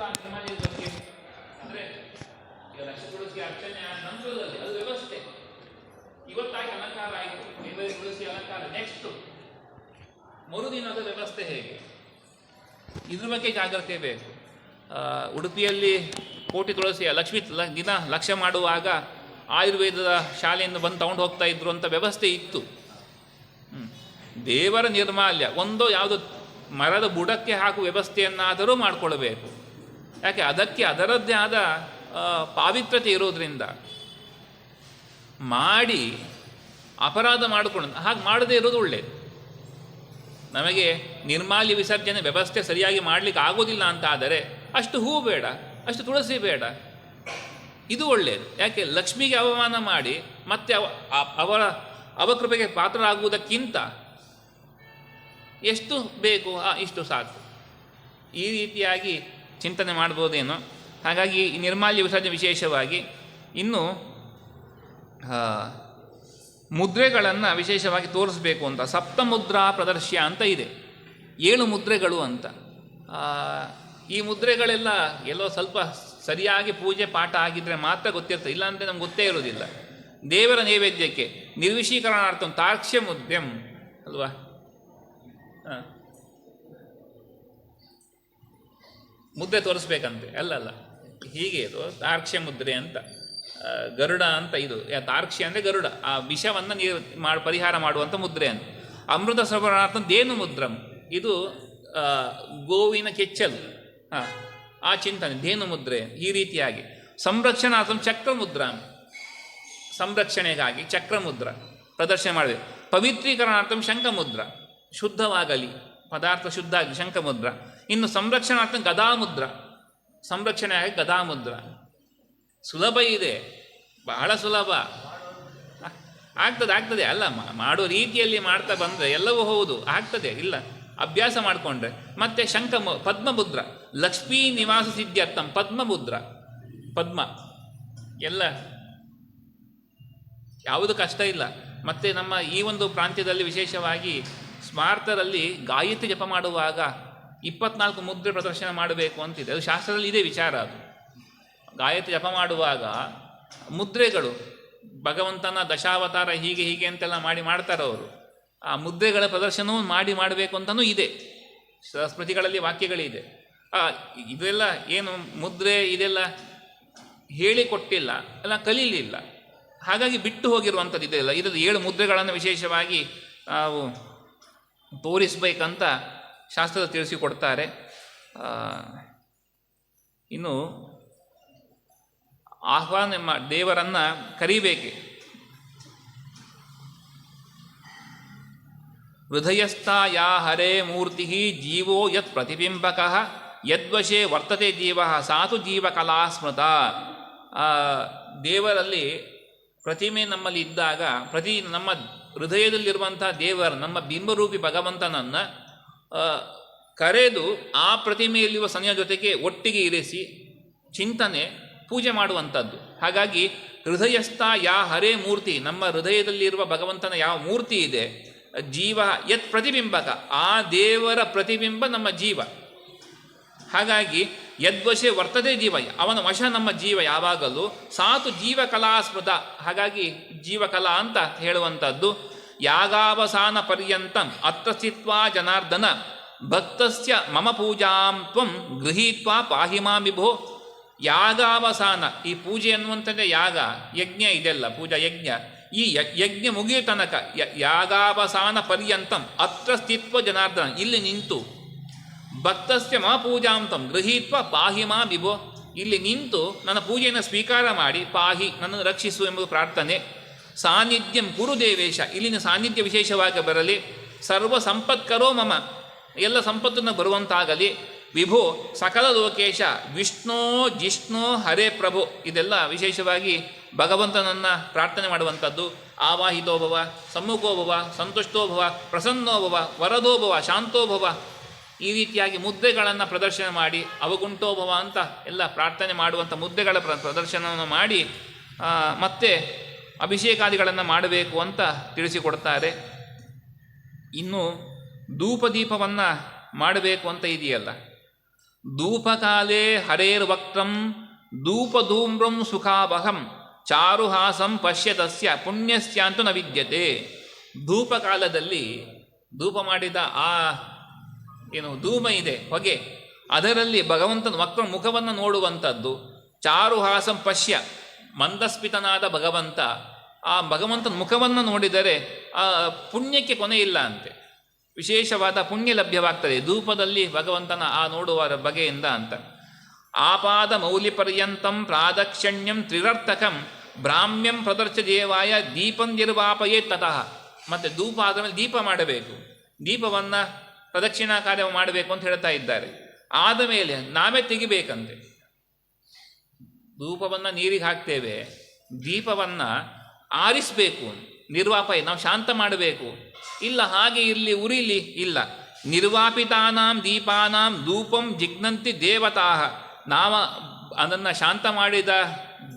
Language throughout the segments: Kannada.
ಗೊತ್ತಾ ನಿರ್ಮಾಲ್ಯದ ಬಗ್ಗೆ ಅಂದ್ರೆ ಈಗ ಲಕ್ಷ ತುಳಸಿ ಅರ್ಚನೆ ನಂತರದಲ್ಲಿ ಅದು ವ್ಯವಸ್ಥೆ. ಇವತ್ತಾಗಿ ಅಲಂಕಾರ ಆಯಿತು ತುಳಸಿ ಅಲಂಕಾರ ನೆಕ್ಸ್ಟ್ ಮರುದಿನದ ವ್ಯವಸ್ಥೆ ಹೇಗೆ? ಇದ್ರ ಬಗ್ಗೆ ಜಾಗ್ರತೆ ಬೇಕು. ಉಡುಪಿಯಲ್ಲಿ ಕೋಟಿ ತುಳಸಿಯ ಲಕ್ಷ್ಮಿ ದಿನ ಲಕ್ಷ್ಯ ಮಾಡುವಾಗ ಆಯುರ್ವೇದದ ಶಾಲೆಯಿಂದ ಬಂದು ತಗೊಂಡು ಹೋಗ್ತಾ ಇದ್ರು ಅಂತ ವ್ಯವಸ್ಥೆ ಇತ್ತು. ದೇವರ ನಿರ್ಮಾಲ್ಯ, ಒಂದು ಯಾವುದು ಮರದ ಬುಡಕ್ಕೆ ಹಾಕುವ ವ್ಯವಸ್ಥೆಯನ್ನಾದರೂ ಮಾಡಿಕೊಳ್ಬೇಕು. ಯಾಕೆ ಅದಕ್ಕೆ ಅದರದ್ದೇ ಆದ ಪಾವಿತ್ರತೆ ಇರೋದ್ರಿಂದ ಮಾಡಿ ಅಪರಾಧ ಮಾಡಿಕೊಂಡು ಹಾಗೆ ಮಾಡದೇ ಇರೋದು ಒಳ್ಳೆಯದು ನಮಗೆ ನಿರ್ಮಾಲ್ಯ ವಿಸರ್ಜನೆ ವ್ಯವಸ್ಥೆ ಸರಿಯಾಗಿ ಮಾಡಲಿಕ್ಕೆ ಆಗೋದಿಲ್ಲ ಅಂತ ಆದರೆ ಅಷ್ಟು ಹೂ ಬೇಡ, ಅಷ್ಟು ತುಳಸಿ ಬೇಡ. ಇದು ಒಳ್ಳೆಯದು ಯಾಕೆ? ಲಕ್ಷ್ಮಿಗೆ ಅವಮಾನ ಮಾಡಿ ಮತ್ತೆ ಅವರ ಅವಕೃಪೆಗೆ ಪಾತ್ರರಾಗುವುದಕ್ಕಿಂತ ಎಷ್ಟು ಬೇಕು ಇಷ್ಟು ಸಾಕು. ಈ ರೀತಿಯಾಗಿ ಚಿಂತನೆ ಮಾಡ್ಬೋದೇನೋ. ಹಾಗಾಗಿ ಈ ನಿರ್ಮಾಲ್ಯ ವಿಸರ್ಜನೆ ವಿಶೇಷವಾಗಿ ಇನ್ನು ಮುದ್ರೆಗಳನ್ನು ವಿಶೇಷವಾಗಿ ತೋರಿಸ್ಬೇಕು ಅಂತ, ಸಪ್ತಮುದ್ರಾ ಪ್ರದರ್ಶ್ಯ ಅಂತ ಇದೆ. ಏಳು ಮುದ್ರೆಗಳು ಅಂತ. ಈ ಮುದ್ರೆಗಳೆಲ್ಲ ಎಲ್ಲೋ ಸ್ವಲ್ಪ ಸರಿಯಾಗಿ ಪೂಜೆ ಪಾಠ ಆಗಿದ್ದರೆ ಮಾತ್ರ ಗೊತ್ತಿರ್ತದೆ ಇಲ್ಲಾಂದರೆ ನಮ್ಗೆ ಗೊತ್ತೇ ಇರೋದಿಲ್ಲ ದೇವರ ನೈವೇದ್ಯಕ್ಕೆ ನಿರ್ವಿಶೀಕರಣಾರ್ಥಂ ತಾರ್ಕ್ಷ್ಯ ಮುದ್ಯಂ, ಅಲ್ವಾ? ಹಾಂ ಮುದ್ರೆ ತೋರಿಸ್ಬೇಕಂತೆ. ಅಲ್ಲಲ್ಲ ಹೀಗೆ ಇದು ತಾರ್ಕ್ಷ್ಯ ಮುದ್ರೆ ಅಂತ. ಗರುಡ ಅಂತ ಇದು. ಯಾ- ತಾರ್ಕ್ಷ್ಯ ಅಂದರೆ ಗರುಡ. ಆ ವಿಷವನ್ನು ನೀರು ಮಾಡಿ, ಪರಿಹಾರ ಮಾಡುವಂಥ ಮುದ್ರೆ ಅಂತ. ಅಮೃತ ಸವರ್ಣಾರ್ಥ ದೇನು ಮುದ್ರಂ. ಇದು ಗೋವಿನ ಕೆಚ್ಚಲು. ಹಾಂ. ಆ ಚಿಂತನೆ. ಧೇನು ಮುದ್ರೆ. ಈ ರೀತಿಯಾಗಿ. ಸಂರಕ್ಷಣಾರ್ಥಂ ಚಕ್ರ ಮುದ್ರ ಸಂರಕ್ಷಣೆಗಾಗಿ ಚಕ್ರ ಮುದ್ರ ಪ್ರದರ್ಶನ ಮಾಡಬೇಕು ಪವಿತ್ರೀಕರಣಾರ್ಥಂ ಶಂಖಮುದ್ರ. ಶುದ್ಧವಾಗಲಿ. ಪದಾರ್ಥ ಶುದ್ಧ ಆಗಲಿ ಶಂಖಮುದ್ರ. ಇನ್ನು ಸಂರಕ್ಷಣಾರ್ಥ ಗದಾಮುದ್ರ. ಸಂರಕ್ಷಣೆಯಾಗಿ ಗದಾಮುದ್ರ. ಸುಲಭ ಇದೆ. ಬಹಳ ಸುಲಭ. ಆಗ್ತದೆ ಆಗ್ತದೆ. ಅಲ್ಲ ಮಾಡೋ ರೀತಿಯಲ್ಲಿ ಮಾಡ್ತಾ ಬಂದರೆ ಎಲ್ಲವೂ ಹೌದು. ಆಗ್ತದೆ, ಇಲ್ಲ. ಅಭ್ಯಾಸ ಮಾಡಿಕೊಂಡ್ರೆ. ಮತ್ತೆ ಶಂಖ ಪದ್ಮಬುದ್ರ ಲಕ್ಷ್ಮೀ ನಿವಾಸ ಸಿದ್ಧಾರ್ಥಂ ಪದ್ಮಮುದ್ರ. ಪದ್ಮ. ಎಲ್ಲ. ಯಾವುದು ಕಷ್ಟ ಇಲ್ಲ. ಮತ್ತು ನಮ್ಮ ಈ ಒಂದು ಪ್ರಾಂತ್ಯದಲ್ಲಿ ವಿಶೇಷವಾಗಿ ಸ್ಮಾರ್ತರಲ್ಲಿ ಗಾಯತ್ರಿ ಜಪ ಮಾಡುವಾಗ ಇಪ್ಪತ್ನಾಲ್ಕು ಮುದ್ರೆ ಪ್ರದರ್ಶನ ಮಾಡಬೇಕು ಅಂತಿದೆ. ಅದು ಶಾಸ್ತ್ರದಲ್ಲಿ ಇದೆ ವಿಚಾರ ಅದು. ಗಾಯತ್ರಿ ಜಪ ಮಾಡುವಾಗ ಮುದ್ರೆಗಳು ಭಗವಂತನ ದಶಾವತಾರ ಹೀಗೆ ಹೀಗೆ ಅಂತೆಲ್ಲ ಮಾಡಿ ಮಾಡ್ತಾರೆ ಅವರು. ಆ ಮುದ್ರೆಗಳ ಪ್ರದರ್ಶನವೂ ಮಾಡಿ ಮಾಡಬೇಕು ಅಂತಲೂ ಇದೆ. ಸ್ಮೃತಿಗಳಲ್ಲಿ ವಾಕ್ಯಗಳಿದೆ. ಆ, ಇದೆಲ್ಲ ಏನು ಮುದ್ರೆ ಇದೆಲ್ಲ ಹೇಳಿಕೊಟ್ಟಿಲ್ಲ ಎಲ್ಲ ಕಲೀಲಿಲ್ಲ. ಹಾಗಾಗಿ ಬಿಟ್ಟು ಹೋಗಿರುವಂಥದ್ದು ಇದೆಲ್ಲ. ಇದರಲ್ಲಿ ಏಳು ಮುದ್ರೆಗಳನ್ನು ವಿಶೇಷವಾಗಿ ನಾವು ತೋರಿಸ್ಬೇಕಂತ ಶಾಸ್ತ್ರದ ತಿಳಿಸಿಕೊಡ್ತಾರೆ ಇನ್ನು ಆಹ್ವಾನ ಮಾ ದೇವರನ್ನು ಕರಿಬೇಕೆ? ಹೃದಯಸ್ಥ ಯಾ ಹರೇ ಮೂರ್ತಿ ಜೀವೋ ಯತ್ ಪ್ರತಿಬಿಂಬಕ ಯದ್ವಶೇ ವರ್ತತೆ ಜೀವ, ಸಾತು ಜೀವಕಲಾ ಸ್ಮೃತ. ದೇವರಲ್ಲಿ ಪ್ರತಿಮೆ ನಮ್ಮಲ್ಲಿ ಇದ್ದಾಗ, ಪ್ರತಿ ನಮ್ಮ ಹೃದಯದಲ್ಲಿರುವಂಥ ದೇವರ, ನಮ್ಮ ಬಿಂಬರೂಪಿ ಭಗವಂತನನ್ನು ಕರೆದು ಆ ಪ್ರತಿಮೆಯಲ್ಲಿರುವ ಸನಿಯ ಜೊತೆಗೆ ಒಟ್ಟಿಗೆ ಇರಿಸಿ ಚಿಂತನೆ, ಪೂಜೆ ಮಾಡುವಂಥದ್ದು. ಹಾಗಾಗಿ ಹೃದಯಸ್ಥ ಯಾ ಹರೇ ಮೂರ್ತಿ, ನಮ್ಮ ಹೃದಯದಲ್ಲಿರುವ ಭಗವಂತನ ಯಾವ ಮೂರ್ತಿ ಇದೆ, ಜೀವ ಯತ್ ಪ್ರತಿಬಿಂಬಕ, ಆ ದೇವರ ಪ್ರತಿಬಿಂಬ ನಮ್ಮ ಜೀವ. ಹಾಗಾಗಿ ಯದ್ವಶೆ ವರ್ತದೆ ಜೀವ, ಅವನ ವಶ ನಮ್ಮ ಜೀವ ಯಾವಾಗಲೂ, ಸಾತು ಜೀವಕಲಾ ಸ್ಮೃತ ಹಾಗಾಗಿ ಜೀವಕಲಾ ಅಂತ ಹೇಳುವಂಥದ್ದು. ಯಾಗಾವಸಾನ ಪರ್ಯಂತಂ ಅತ್ರ ಸ್ಥಿತ್ವಾ ಜನಾರ್ದನ, ಭಕ್ತಸ್ಯ ಮಮ ಪೂಜಾಂ ತ್ವಂ ಗೃಹೀತ್ವಾ ಪಾಹಿ ವಿಭೋ ಯಾಗಾವಸಾನ, ಈ ಪೂಜೆ ಅನ್ನುವಂಥದ್ದೇ ಯಾಗ, ಯಜ್ಞ ಇದೆಲ್ಲ, ಪೂಜಾ ಯಜ್ಞ. ಈ ಯಜ್ಞ ಮುಗಿಯೋ ತನಕ ಯಾಗಾವಸಾನ ಪರ್ಯಂತಂ ಅತ್ರ ಸ್ಥಿತ್ವ ಜನಾರ್ದನ, ಇಲ್ಲಿ ನಿಂತು. ಭಕ್ತಸ್ಯ ಮಮ ಪೂಜಾಂತಂ ಗೃಹೀತ್ವ ಪಾಹಿ ಇಲ್ಲಿ ನಿಂತು ನನ್ನ ಪೂಜೆಯನ್ನು ಸ್ವೀಕಾರ ಮಾಡಿ, ಪಾಹಿ ನನ್ನನ್ನು ರಕ್ಷಿಸು ಎಂಬುದು ಪ್ರಾರ್ಥನೆ. ಸಾನ್ನಿಧ್ಯಂ ಗುರುದೇವೇಶ. ಇಲ್ಲಿನ ಸಾನ್ನಿಧ್ಯ ವಿಶೇಷವಾಗಿ ಬರಲಿ. ಸರ್ವ ಸಂಪತ್ಕರೋ ಮಮ. ಎಲ್ಲ ಸಂಪತ್ತನ್ನು ಬರುವಂತಾಗಲಿ. ವಿಭೋ ಸಕಲ ಲೋಕೇಶ. ವಿಷ್ಣೋ ಜಿಷ್ಣು ಹರೇ ಪ್ರಭು. ಇದೆಲ್ಲ ವಿಶೇಷವಾಗಿ ಭಗವಂತನನ್ನು ಪ್ರಾರ್ಥನೆ ಮಾಡುವಂಥದ್ದು. ಆವಾಹಿತೋಭವ, ಸಮ್ಮುಖೋಭವ, ಸಂತುಷ್ಟೋಭವ, ಪ್ರಸನ್ನೋಭವ, ವರದೋಭವ, ಶಾಂತೋಭವ. ಈ ರೀತಿಯಾಗಿ ಮುದ್ದೆಗಳನ್ನು ಪ್ರದರ್ಶನ ಮಾಡಿ ಅವಗುಂಟೋಭವ ಅಂತ ಎಲ್ಲ ಪ್ರಾರ್ಥನೆ ಮಾಡುವಂಥ ಮುದ್ದೆಗಳ ಪ್ರ, ಪ್ರದರ್ಶನವನ್ನು ಮಾಡಿ ಮತ್ತೆ ಅಭಿಷೇಕಾದಿಗಳನ್ನು ಮಾಡಬೇಕು ಅಂತ ತಿಳಿಸಿಕೊಡ್ತಾರೆ. ಇನ್ನು ಧೂಪದೀಪವನ್ನು ಮಾಡಬೇಕು ಅಂತ ಇದೆಯಲ್ಲ? ಧೂಪಕಾಲೇ ಹರೇರ್ವಕ್ತ್ರಂ ಧೂಪಧೂಮ್ರಂ ಸುಖಾವಹಂ ಚಾರುಹಾಸಂ ಪಶ್ಯತಸ್ಯ, ಪುಣ್ಯಸ್ಯಾಂತು ನ ವಿದ್ಯತೆ. ಧೂಪಕಾಲದಲ್ಲಿ ಧೂಪ ಮಾಡಿದ ಆ ಏನು ಧೂಮ ಇದೆ, ಹೊಗೆ, ಅದರಲ್ಲಿ ಭಗವಂತನ ವಕ್ರ ಮುಖವನ್ನು ನೋಡುವಂಥದ್ದು ಚಾರುಹಾಸಂ ಪಶ್ಯ, ಮಂದಸ್ಪಿತನಾದ ಭಗವಂತ ಆ ಭಗವಂತನ ಮುಖವನ್ನು ನೋಡಿದರೆ ಆ ಪುಣ್ಯಕ್ಕೆ ಕೊನೆ ಇಲ್ಲ ಅಂತೆ. ವಿಶೇಷವಾದ ಪುಣ್ಯ ಲಭ್ಯವಾಗ್ತದೆ. ಧೂಪದಲ್ಲಿ ಭಗವಂತನ ಆ ನೋಡುವ ಬಗೆಯಿಂದ ಅಂತ. ಆಪಾದ ಮೌಲಿ ಪರ್ಯಂತಂ ಪ್ರಾದಕ್ಷಣ್ಯಂ ತ್ರಿರರ್ಥಕಂ ಬ್ರಾಹ್ಮ್ಯಂ ಪ್ರದರ್ಶ ದೇವಾಯ ದೀಪಂದಿರ್ವಾಪಯೇ ತತಃ. ಮತ್ತು ಧೂಪ ಆದಮೇಲೆ ದೀಪ ಮಾಡಬೇಕು. ದೀಪವನ್ನು ಪ್ರದಕ್ಷಿಣಾ ಕಾರ್ಯ ಮಾಡಬೇಕು ಅಂತ ಹೇಳ್ತಾ ಇದ್ದಾರೆ. ಆದ ಮೇಲೆ ನಾವೇ ತೆಗಿಬೇಕಂತೆ. ಧೂಪವನ್ನು ನೀರಿಗೆ ಹಾಕ್ತೇವೆ. ದೀಪವನ್ನು ಆರಿಸಬೇಕು. ನಿರ್ವಾಪಯ ನಾವು ಶಾಂತ ಮಾಡಬೇಕು. ಇಲ್ಲ ಹಾಗೆ ಇರಲಿ, ಉರಿಲಿ, ಇಲ್ಲ. ನಿರ್ವಾಪಿತಾನಾಂ ದೀಪಾನಾಂ ಧೂಪಂ ಜಿಗ್ನಂತಿ ದೇವತಾ. ನಾವ ಅದನ್ನು ಶಾಂತ ಮಾಡಿದ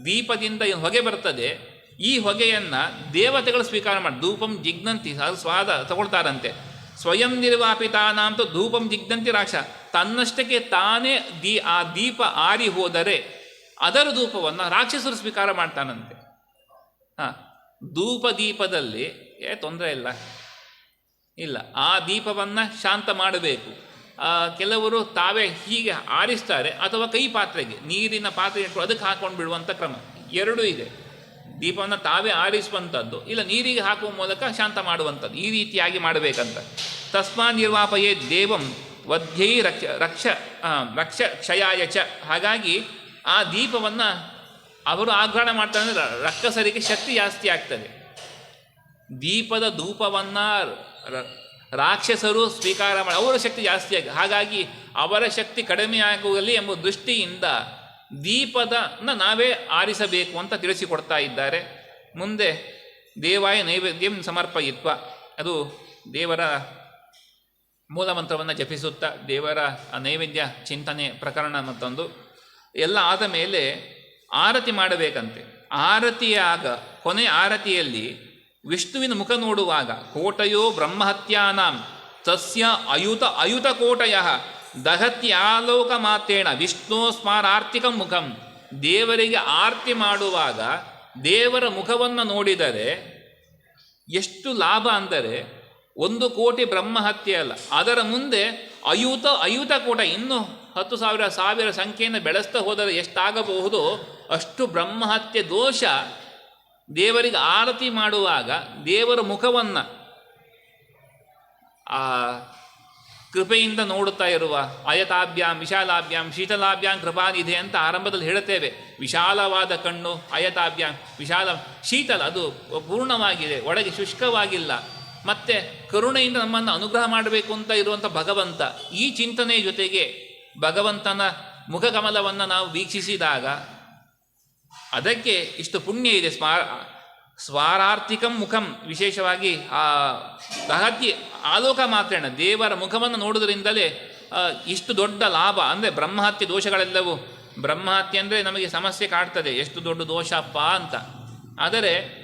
ದೀಪದಿಂದ ಹೊಗೆ ಬರ್ತದೆ. ಈ ಹೊಗೆಯನ್ನು ದೇವತೆಗಳು ಸ್ವೀಕಾರ ಮಾಡಿ, ಧೂಪಂ ಜಿಗ್ನಂತಿ ಅದು ಸ್ವಾದ ತಗೊಳ್ತಾರಂತೆ. ಸ್ವಯಂ ನಿರ್ವಾಪಿತಾನಾಂತ ಧೂಪಂ ಜಿಗ್ನಂತಿ ರಾಕ್ಷ. ತನ್ನಷ್ಟಕ್ಕೆ ತಾನೇ ದೀ, ಆ ದೀಪ ಆರಿ ಹೋದರೆ ಅದರ ಧೂಪವನ್ನು ರಾಕ್ಷಸರು ಸ್ವೀಕಾರ ಮಾಡ್ತಾನಂತೆ. ಹಾಂ. ಧೂಪ ದೀಪದಲ್ಲಿ ಏ, ತೊಂದರೆ ಇಲ್ಲ. ಇಲ್ಲ. ಆ ದೀಪವನ್ನು ಶಾಂತ ಮಾಡಬೇಕು. ಕೆಲವರು ತಾವೇ ಹೀಗೆ ಆರಿಸ್ತಾರೆ ಅಥವಾ ಕೈ ಪಾತ್ರೆಗೆ, ನೀರಿನ ಪಾತ್ರೆ ಅದಕ್ಕೆ ಹಾಕೊಂಡು ಬಿಡುವಂಥ ಕ್ರಮ. ಎರಡೂ ಇದೆ. ದೀಪವನ್ನು ತಾವೇ ಆರಿಸುವಂಥದ್ದು ಇಲ್ಲ ನೀರಿಗೆ ಹಾಕುವ ಮೂಲಕ ಶಾಂತ ಮಾಡುವಂಥದ್ದು ಈ ರೀತಿಯಾಗಿ ಮಾಡಬೇಕಂತ. ತಸ್ಮಾ ನಿರ್ವಾಪಯೇ ದೇವಂ ವಧ್ಯೈ ರಕ್ಷ ರಕ್ಷ ರಕ್ಷ ಕ್ಷಯಾಯ ಚ. ಹಾಗಾಗಿ ಆ ದೀಪವನ್ನು ಅವರು ಆಗ್ರಹಣ ಮಾಡ್ತಾರೆ ಅಂದರೆ ರಕ್ಕಸರಿಗೆ ಶಕ್ತಿ ಜಾಸ್ತಿ ಆಗ್ತದೆ. ದೀಪದ ಧೂಪವನ್ನು ರಾಕ್ಷಸರು ಸ್ವೀಕಾರ ಮಾಡಿ, ಅವರ ಶಕ್ತಿ ಜಾಸ್ತಿ ಆಗಿ ಹಾಗಾಗಿ ಅವರ ಶಕ್ತಿ ಕಡಿಮೆ ಆಗುವಲ್ಲಿ ಎಂಬ ದೃಷ್ಟಿಯಿಂದ ದೀಪದ ನಾವೇ ಆರಿಸಬೇಕು ಅಂತ ತಿಳಿಸಿಕೊಡ್ತಾ ಇದ್ದಾರೆ. ಮುಂದೆ ದೇವಾಯ ನೈವೇದ್ಯಂ ಸಮರ್ಪಯಿತ್ವ. ಅದು ದೇವರ ಮೂಲಮಂತ್ರವನ್ನು ಜಪಿಸುತ್ತಾ ದೇವರ ನೈವೇದ್ಯ ಚಿಂತನೆ ಪ್ರಕರಣ ಮತ್ತೊಂದು ಎಲ್ಲ ಆದ ಮೇಲೆ ಆರತಿ ಮಾಡಬೇಕಂತೆ. ಆರತಿಯಾಗ, ಕೊನೆ ಆರತಿಯಲ್ಲಿ ವಿಷ್ಣುವಿನ ಮುಖ ನೋಡುವಾಗ, ಕೋಟಯೋ ಬ್ರಹ್ಮಹತ್ಯಾನಾಂ ತಸ್ಯ ಅಯುತ ಅಯುತ ಕೋಟಯ ದಹತ್ಯಾಲೋಕ ಮಾತೇಣ ವಿಷ್ಣು ಸ್ಮಾರಾರ್ತಿಕ ಮುಖಂ. ದೇವರಿಗೆ ಆರತಿ ಮಾಡುವಾಗ ದೇವರ ಮುಖವನ್ನು ನೋಡಿದರೆ ಎಷ್ಟು ಲಾಭ ಅಂದರೆ ಒಂದು ಕೋಟಿ ಬ್ರಹ್ಮಹತ್ಯೆ ಅಲ್ಲ. ಅದರ ಮುಂದೆ ಅಯುತ ಅಯುತ ಕೋಟ ಇನ್ನು ಹತ್ತು ಸಾವಿರ ಸಾವಿರ ಸಂಖ್ಯೆಯನ್ನು ಬೆಳೆಸ್ತಾ ಹೋದರೆ ಎಷ್ಟಾಗಬಹುದು? ಅಷ್ಟು ಬ್ರಹ್ಮಹತ್ಯೆ ದೋಷ ದೇವರಿಗೆ ಆರತಿ ಮಾಡುವಾಗ ದೇವರ ಮುಖವನ್ನು ಆ ಕೃಪೆಯಿಂದ ನೋಡುತ್ತಾ ಇರುವ ಅಯತಾಭ್ಯಾಂ ವಿಶಾಲಾಭ್ಯಾಂ, ಶೀತಲಾಭ್ಯಾಂ ಕೃಪಾನಿಧೆ ಅಂತ ಆರಂಭದಲ್ಲಿ ಹೇಳುತ್ತೇವೆ. ವಿಶಾಲವಾದ ಕಣ್ಣು ಅಯತಾಭ್ಯಾಂ ವಿಶಾಲ, ಶೀತಲ, ಅದು ಪೂರ್ಣವಾಗಿದೆ, ಒಳಗೆ ಶುಷ್ಕವಾಗಿಲ್ಲ. ಮತ್ತು ಕರುಣೆಯಿಂದ ನಮ್ಮನ್ನು ಅನುಗ್ರಹ ಮಾಡಬೇಕು ಅಂತ ಇರುವಂಥ ಭಗವಂತ, ಈ ಚಿಂತನೆಯ ಜೊತೆಗೆ ಭಗವಂತನ ಮುಖಕಮಲವನ್ನು ನಾವು ವೀಕ್ಷಿಸಿದಾಗ ಅದಕ್ಕೆ ಇಷ್ಟು ಪುಣ್ಯ ಇದೆ ಸ್ವಾ, ಸ್ವಾರಾರ್ಥಿಕಂ ಮುಖಂ. ವಿಶೇಷವಾಗಿ ಆ ದಹತ್ಯ ಆಲೋಕ ಮಾತ್ರೇಣ ದೇವರ ಮುಖವನ್ನು ನೋಡುವುದರಿಂದಲೇ ಇಷ್ಟು ದೊಡ್ಡ ಲಾಭ, ಅಂದರೆ ಬ್ರಹ್ಮಹತ್ಯೆ ದೋಷಗಳೆಲ್ಲವೂ. ಬ್ರಹ್ಮಹತ್ಯೆ ಅಂದರೆ ನಮಗೆ ಸಮಸ್ಯೆ ಕಾಡ್ತದೆ. ಎಷ್ಟು ದೊಡ್ಡ ದೋಷಪ್ಪ ಅಂತ. ಆದರೆ,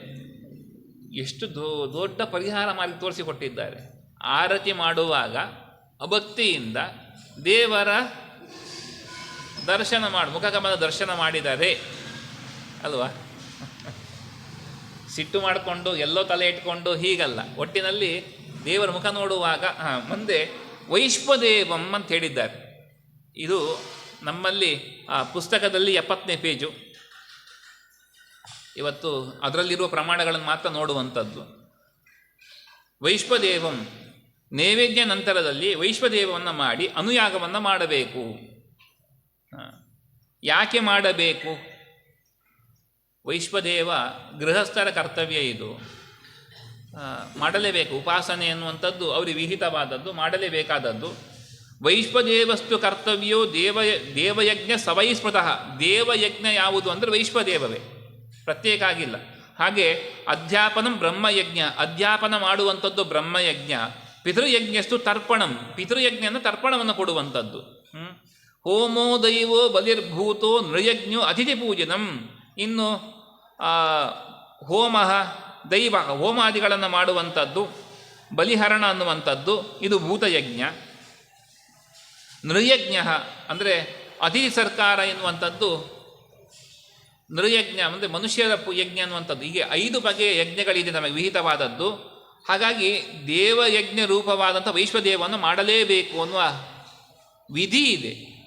ಎಷ್ಟು ದೊ, ದೊಡ್ಡ ಪರಿಹಾರ ಮಾಡಿ ತೋರಿಸಿಕೊಟ್ಟಿದ್ದಾರೆ. ಆರತಿ ಮಾಡುವಾಗ, ಅಭಕ್ತಿಯಿಂದ ದೇವರ ದರ್ಶನ ಮಾಡಿ ಮುಖಕಮಲ ದರ್ಶನ ಮಾಡಿದರೆ. ಅಲ್ವಾ? ಸಿಟ್ಟು ಮಾಡಿಕೊಂಡು, ಎಲ್ಲೋ ತಲೆ ಇಟ್ಕೊಂಡು ಹೀಗಲ್ಲ. ಒಟ್ಟಿನಲ್ಲಿ ದೇವರ ಮುಖ ನೋಡುವಾಗ ಮುಂದೆ ವೈಶ್ವದೇವಂ ಅಂತ ಹೇಳಿದ್ದಾರೆ. ಇದು ನಮ್ಮಲ್ಲಿ, ಆ, ಪುಸ್ತಕದಲ್ಲಿ ಎಪ್ಪತ್ತನೇ ಪೇಜು. ಇವತ್ತು ಅದರಲ್ಲಿರುವ ಪ್ರಮಾಣಗಳನ್ನು ಮಾತ್ರ ನೋಡುವಂಥದ್ದು. ವೈಶ್ವದೇವಂ ನೈವೇದ್ಯ ನಂತರದಲ್ಲಿ ವೈಶ್ವದೇವವನ್ನು ಮಾಡಿ ಅನುಯಾಗವನ್ನು ಮಾಡಬೇಕು. ಯಾಕೆ ಮಾಡಬೇಕು? ವೈಶ್ವದೇವ ಗೃಹಸ್ಥರ ಕರ್ತವ್ಯ ಇದು. ಮಾಡಲೇಬೇಕು. ಉಪಾಸನೆ ಅನ್ನುವಂಥದ್ದು ಅವರಿಗೆ ವಿಹಿತವಾದದ್ದು, ಮಾಡಲೇಬೇಕಾದದ್ದು. ವೈಶ್ವದೇವಸ್ತು ಕರ್ತವ್ಯೋ ದೇವ, ದೇವಯಜ್ಞ ಸವೈಸ್ಮೃತಃ. ದೇವಯಜ್ಞ ಯಾವುದು ಅಂದರೆ ವೈಶ್ವದೇವವೇ. ಪ್ರತ್ಯೇಕ ಆಗಿಲ್ಲ. ಹಾಗೆ ಅಧ್ಯಾಪನಂ ಬ್ರಹ್ಮಯಜ್ಞ. ಅಧ್ಯಾಪನ ಮಾಡುವಂಥದ್ದು ಬ್ರಹ್ಮಯಜ್ಞ. ಪಿತೃಯಜ್ಞಸ್ತು ತರ್ಪಣಂ. ಪಿತೃಯಜ್ಞನ ತರ್ಪಣವನ್ನು ಕೊಡುವಂಥದ್ದು. ಹ್ಮ್? ದೈವೋ ಬಲಿರ್ಭೂತೋ ನೃಯಜ್ಞೋ ಅತಿಥಿ ಪೂಜನಂ ಇನ್ನು ಹೋಮ ದೈವ, ಹೋಮಾದಿಗಳನ್ನು ಮಾಡುವಂಥದ್ದು, ಬಲಿಹರಣ ಅನ್ನುವಂಥದ್ದು, ಇದು ಭೂತಯಜ್ಞ. ನೃಯಜ್ಞ, ಅಂದರೆ ಅತಿಥಿ ಸರ್ಕಾರ ಎನ್ನುವಂಥದ್ದು, ನೃಯಜ್ಞ, ಅಂದರೆ ಮನುಷ್ಯರ ಯಜ್ಞ ಅನ್ನುವಂಥದ್ದು. ಹೀಗೆ ಐದು ಬಗೆಯ ಯಜ್ಞಗಳಿದೆ ನಮಗೆ ವಿಹಿತವಾದದ್ದು. ಹಾಗಾಗಿ ದೇವಯಜ್ಞ ರೂಪವಾದಂಥ ವೈಶ್ವದೇವವನ್ನು ಮಾಡಲೇಬೇಕು ಅನ್ನುವ ವಿಧಿ ಇದೆ.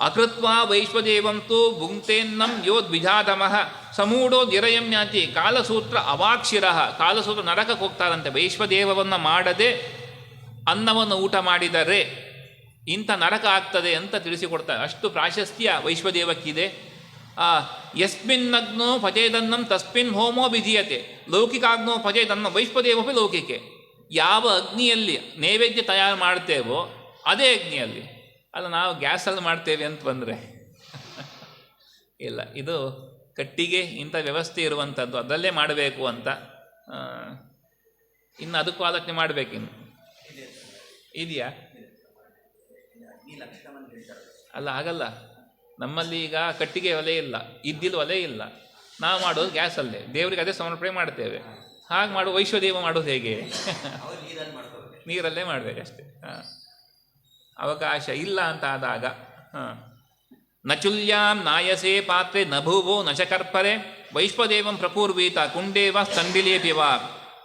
ಅಕೃತ್ವ ವೈಶ್ವದೇವಂತೂ ಭುಂಕ್ತೇನ್ನಂ ಯೋ ದ್ವಿಜಾಧಮಃ ಸಮೂಢೋ ನಿರಯಮ್ಯಾತಿ ಕಾಲಸೂತ್ರ ಅವಾಕ್ಷಿರ. ಕಾಲಸೂತ್ರ ನರಕಕ್ಕೆ ಹೋಗ್ತಾರಂತೆ. ವೈಶ್ವದೇವವನ್ನು ಮಾಡದೆ ಅನ್ನವನ್ನು ಊಟ ಮಾಡಿದರೆ ಇಂಥ ನರಕ ಆಗ್ತದೆ ಅಂತ ತಿಳಿಸಿಕೊಡ್ತಾರೆ. ಅಷ್ಟು ಪ್ರಾಶಸ್ತ್ಯ ವೈಶ್ವದೇವಕ್ಕಿದೆ. ಯಸ್ಮಿನ್ನಗ್ನೋ ಪಚೇದನ್ನಂ ತಸ್ಮಿನ್ ಹೋಮೋ ವಿಧೀಯತೆ. ಲೌಕಿಕಾಗ್ನೋ ಪಚೇದನ್ನ ವೈಶ್ವದೇವಪಿ ಲೌಕಿಕೆ. ಯಾವ ಅಗ್ನಿಯಲ್ಲಿ ನೈವೇದ್ಯ ತಯಾರು ಮಾಡ್ತೇವೋ ಅದೇ ಅಗ್ನಿಯಲ್ಲಿ. ಅಲ್ಲ ನಾವು ಗ್ಯಾಸಲ್ಲಿ ಮಾಡ್ತೇವೆ ಅಂತ ಬಂದರೆ. ಇಲ್ಲ ಇದು ಕಟ್ಟಿಗೆ ಇಂಥ ವ್ಯವಸ್ಥೆ ಇರುವಂಥದ್ದು ಅದರಲ್ಲೇ ಮಾಡಬೇಕು ಅಂತ. ಇನ್ನು ಅದಕ್ಕೂ ಆಲೋಚನೆ ಮಾಡಬೇಕಿನ್ನು ಇದೆಯಾ? ಅಲ್ಲ ಆಗಲ್ಲ. ನಮ್ಮಲ್ಲಿ ಈಗ ಕಟ್ಟಿಗೆ ಒಲೆ ಇಲ್ಲ ಇದ್ದಿಲ್ ಒಲೆ ಇಲ್ಲ. ನಾವು ಮಾಡೋದು ಗ್ಯಾಸಲ್ಲೇ ದೇವರಿಗೆ ಅದೇ ಸಮರ್ಪಣೆ ಮಾಡ್ತೇವೆ. ಹಾಗೆ ಮಾಡೋ ವೈಶ್ವದೇವ ಮಾಡೋದು ಹೇಗೆ? ನೀರಲ್ಲೇ ಮಾಡಬೇಕಷ್ಟೆ ಹಾಂ. ಅವಕಾಶ ಇಲ್ಲ ಅಂತ ಆದಾಗ ಹಾಂ. ನಚುಲ್ಯಾಂ ನಾಯಸೆ ಪಾತ್ರೆ ನಭುವೋ ನಶಕರ್ಪರೆ ವೈಶ್ವದೇವಂ ಪ್ರಪೂರ್ವೀತ ಕುಂಡೇವ ಸ್ತಂಡಿಲೇಪಿವ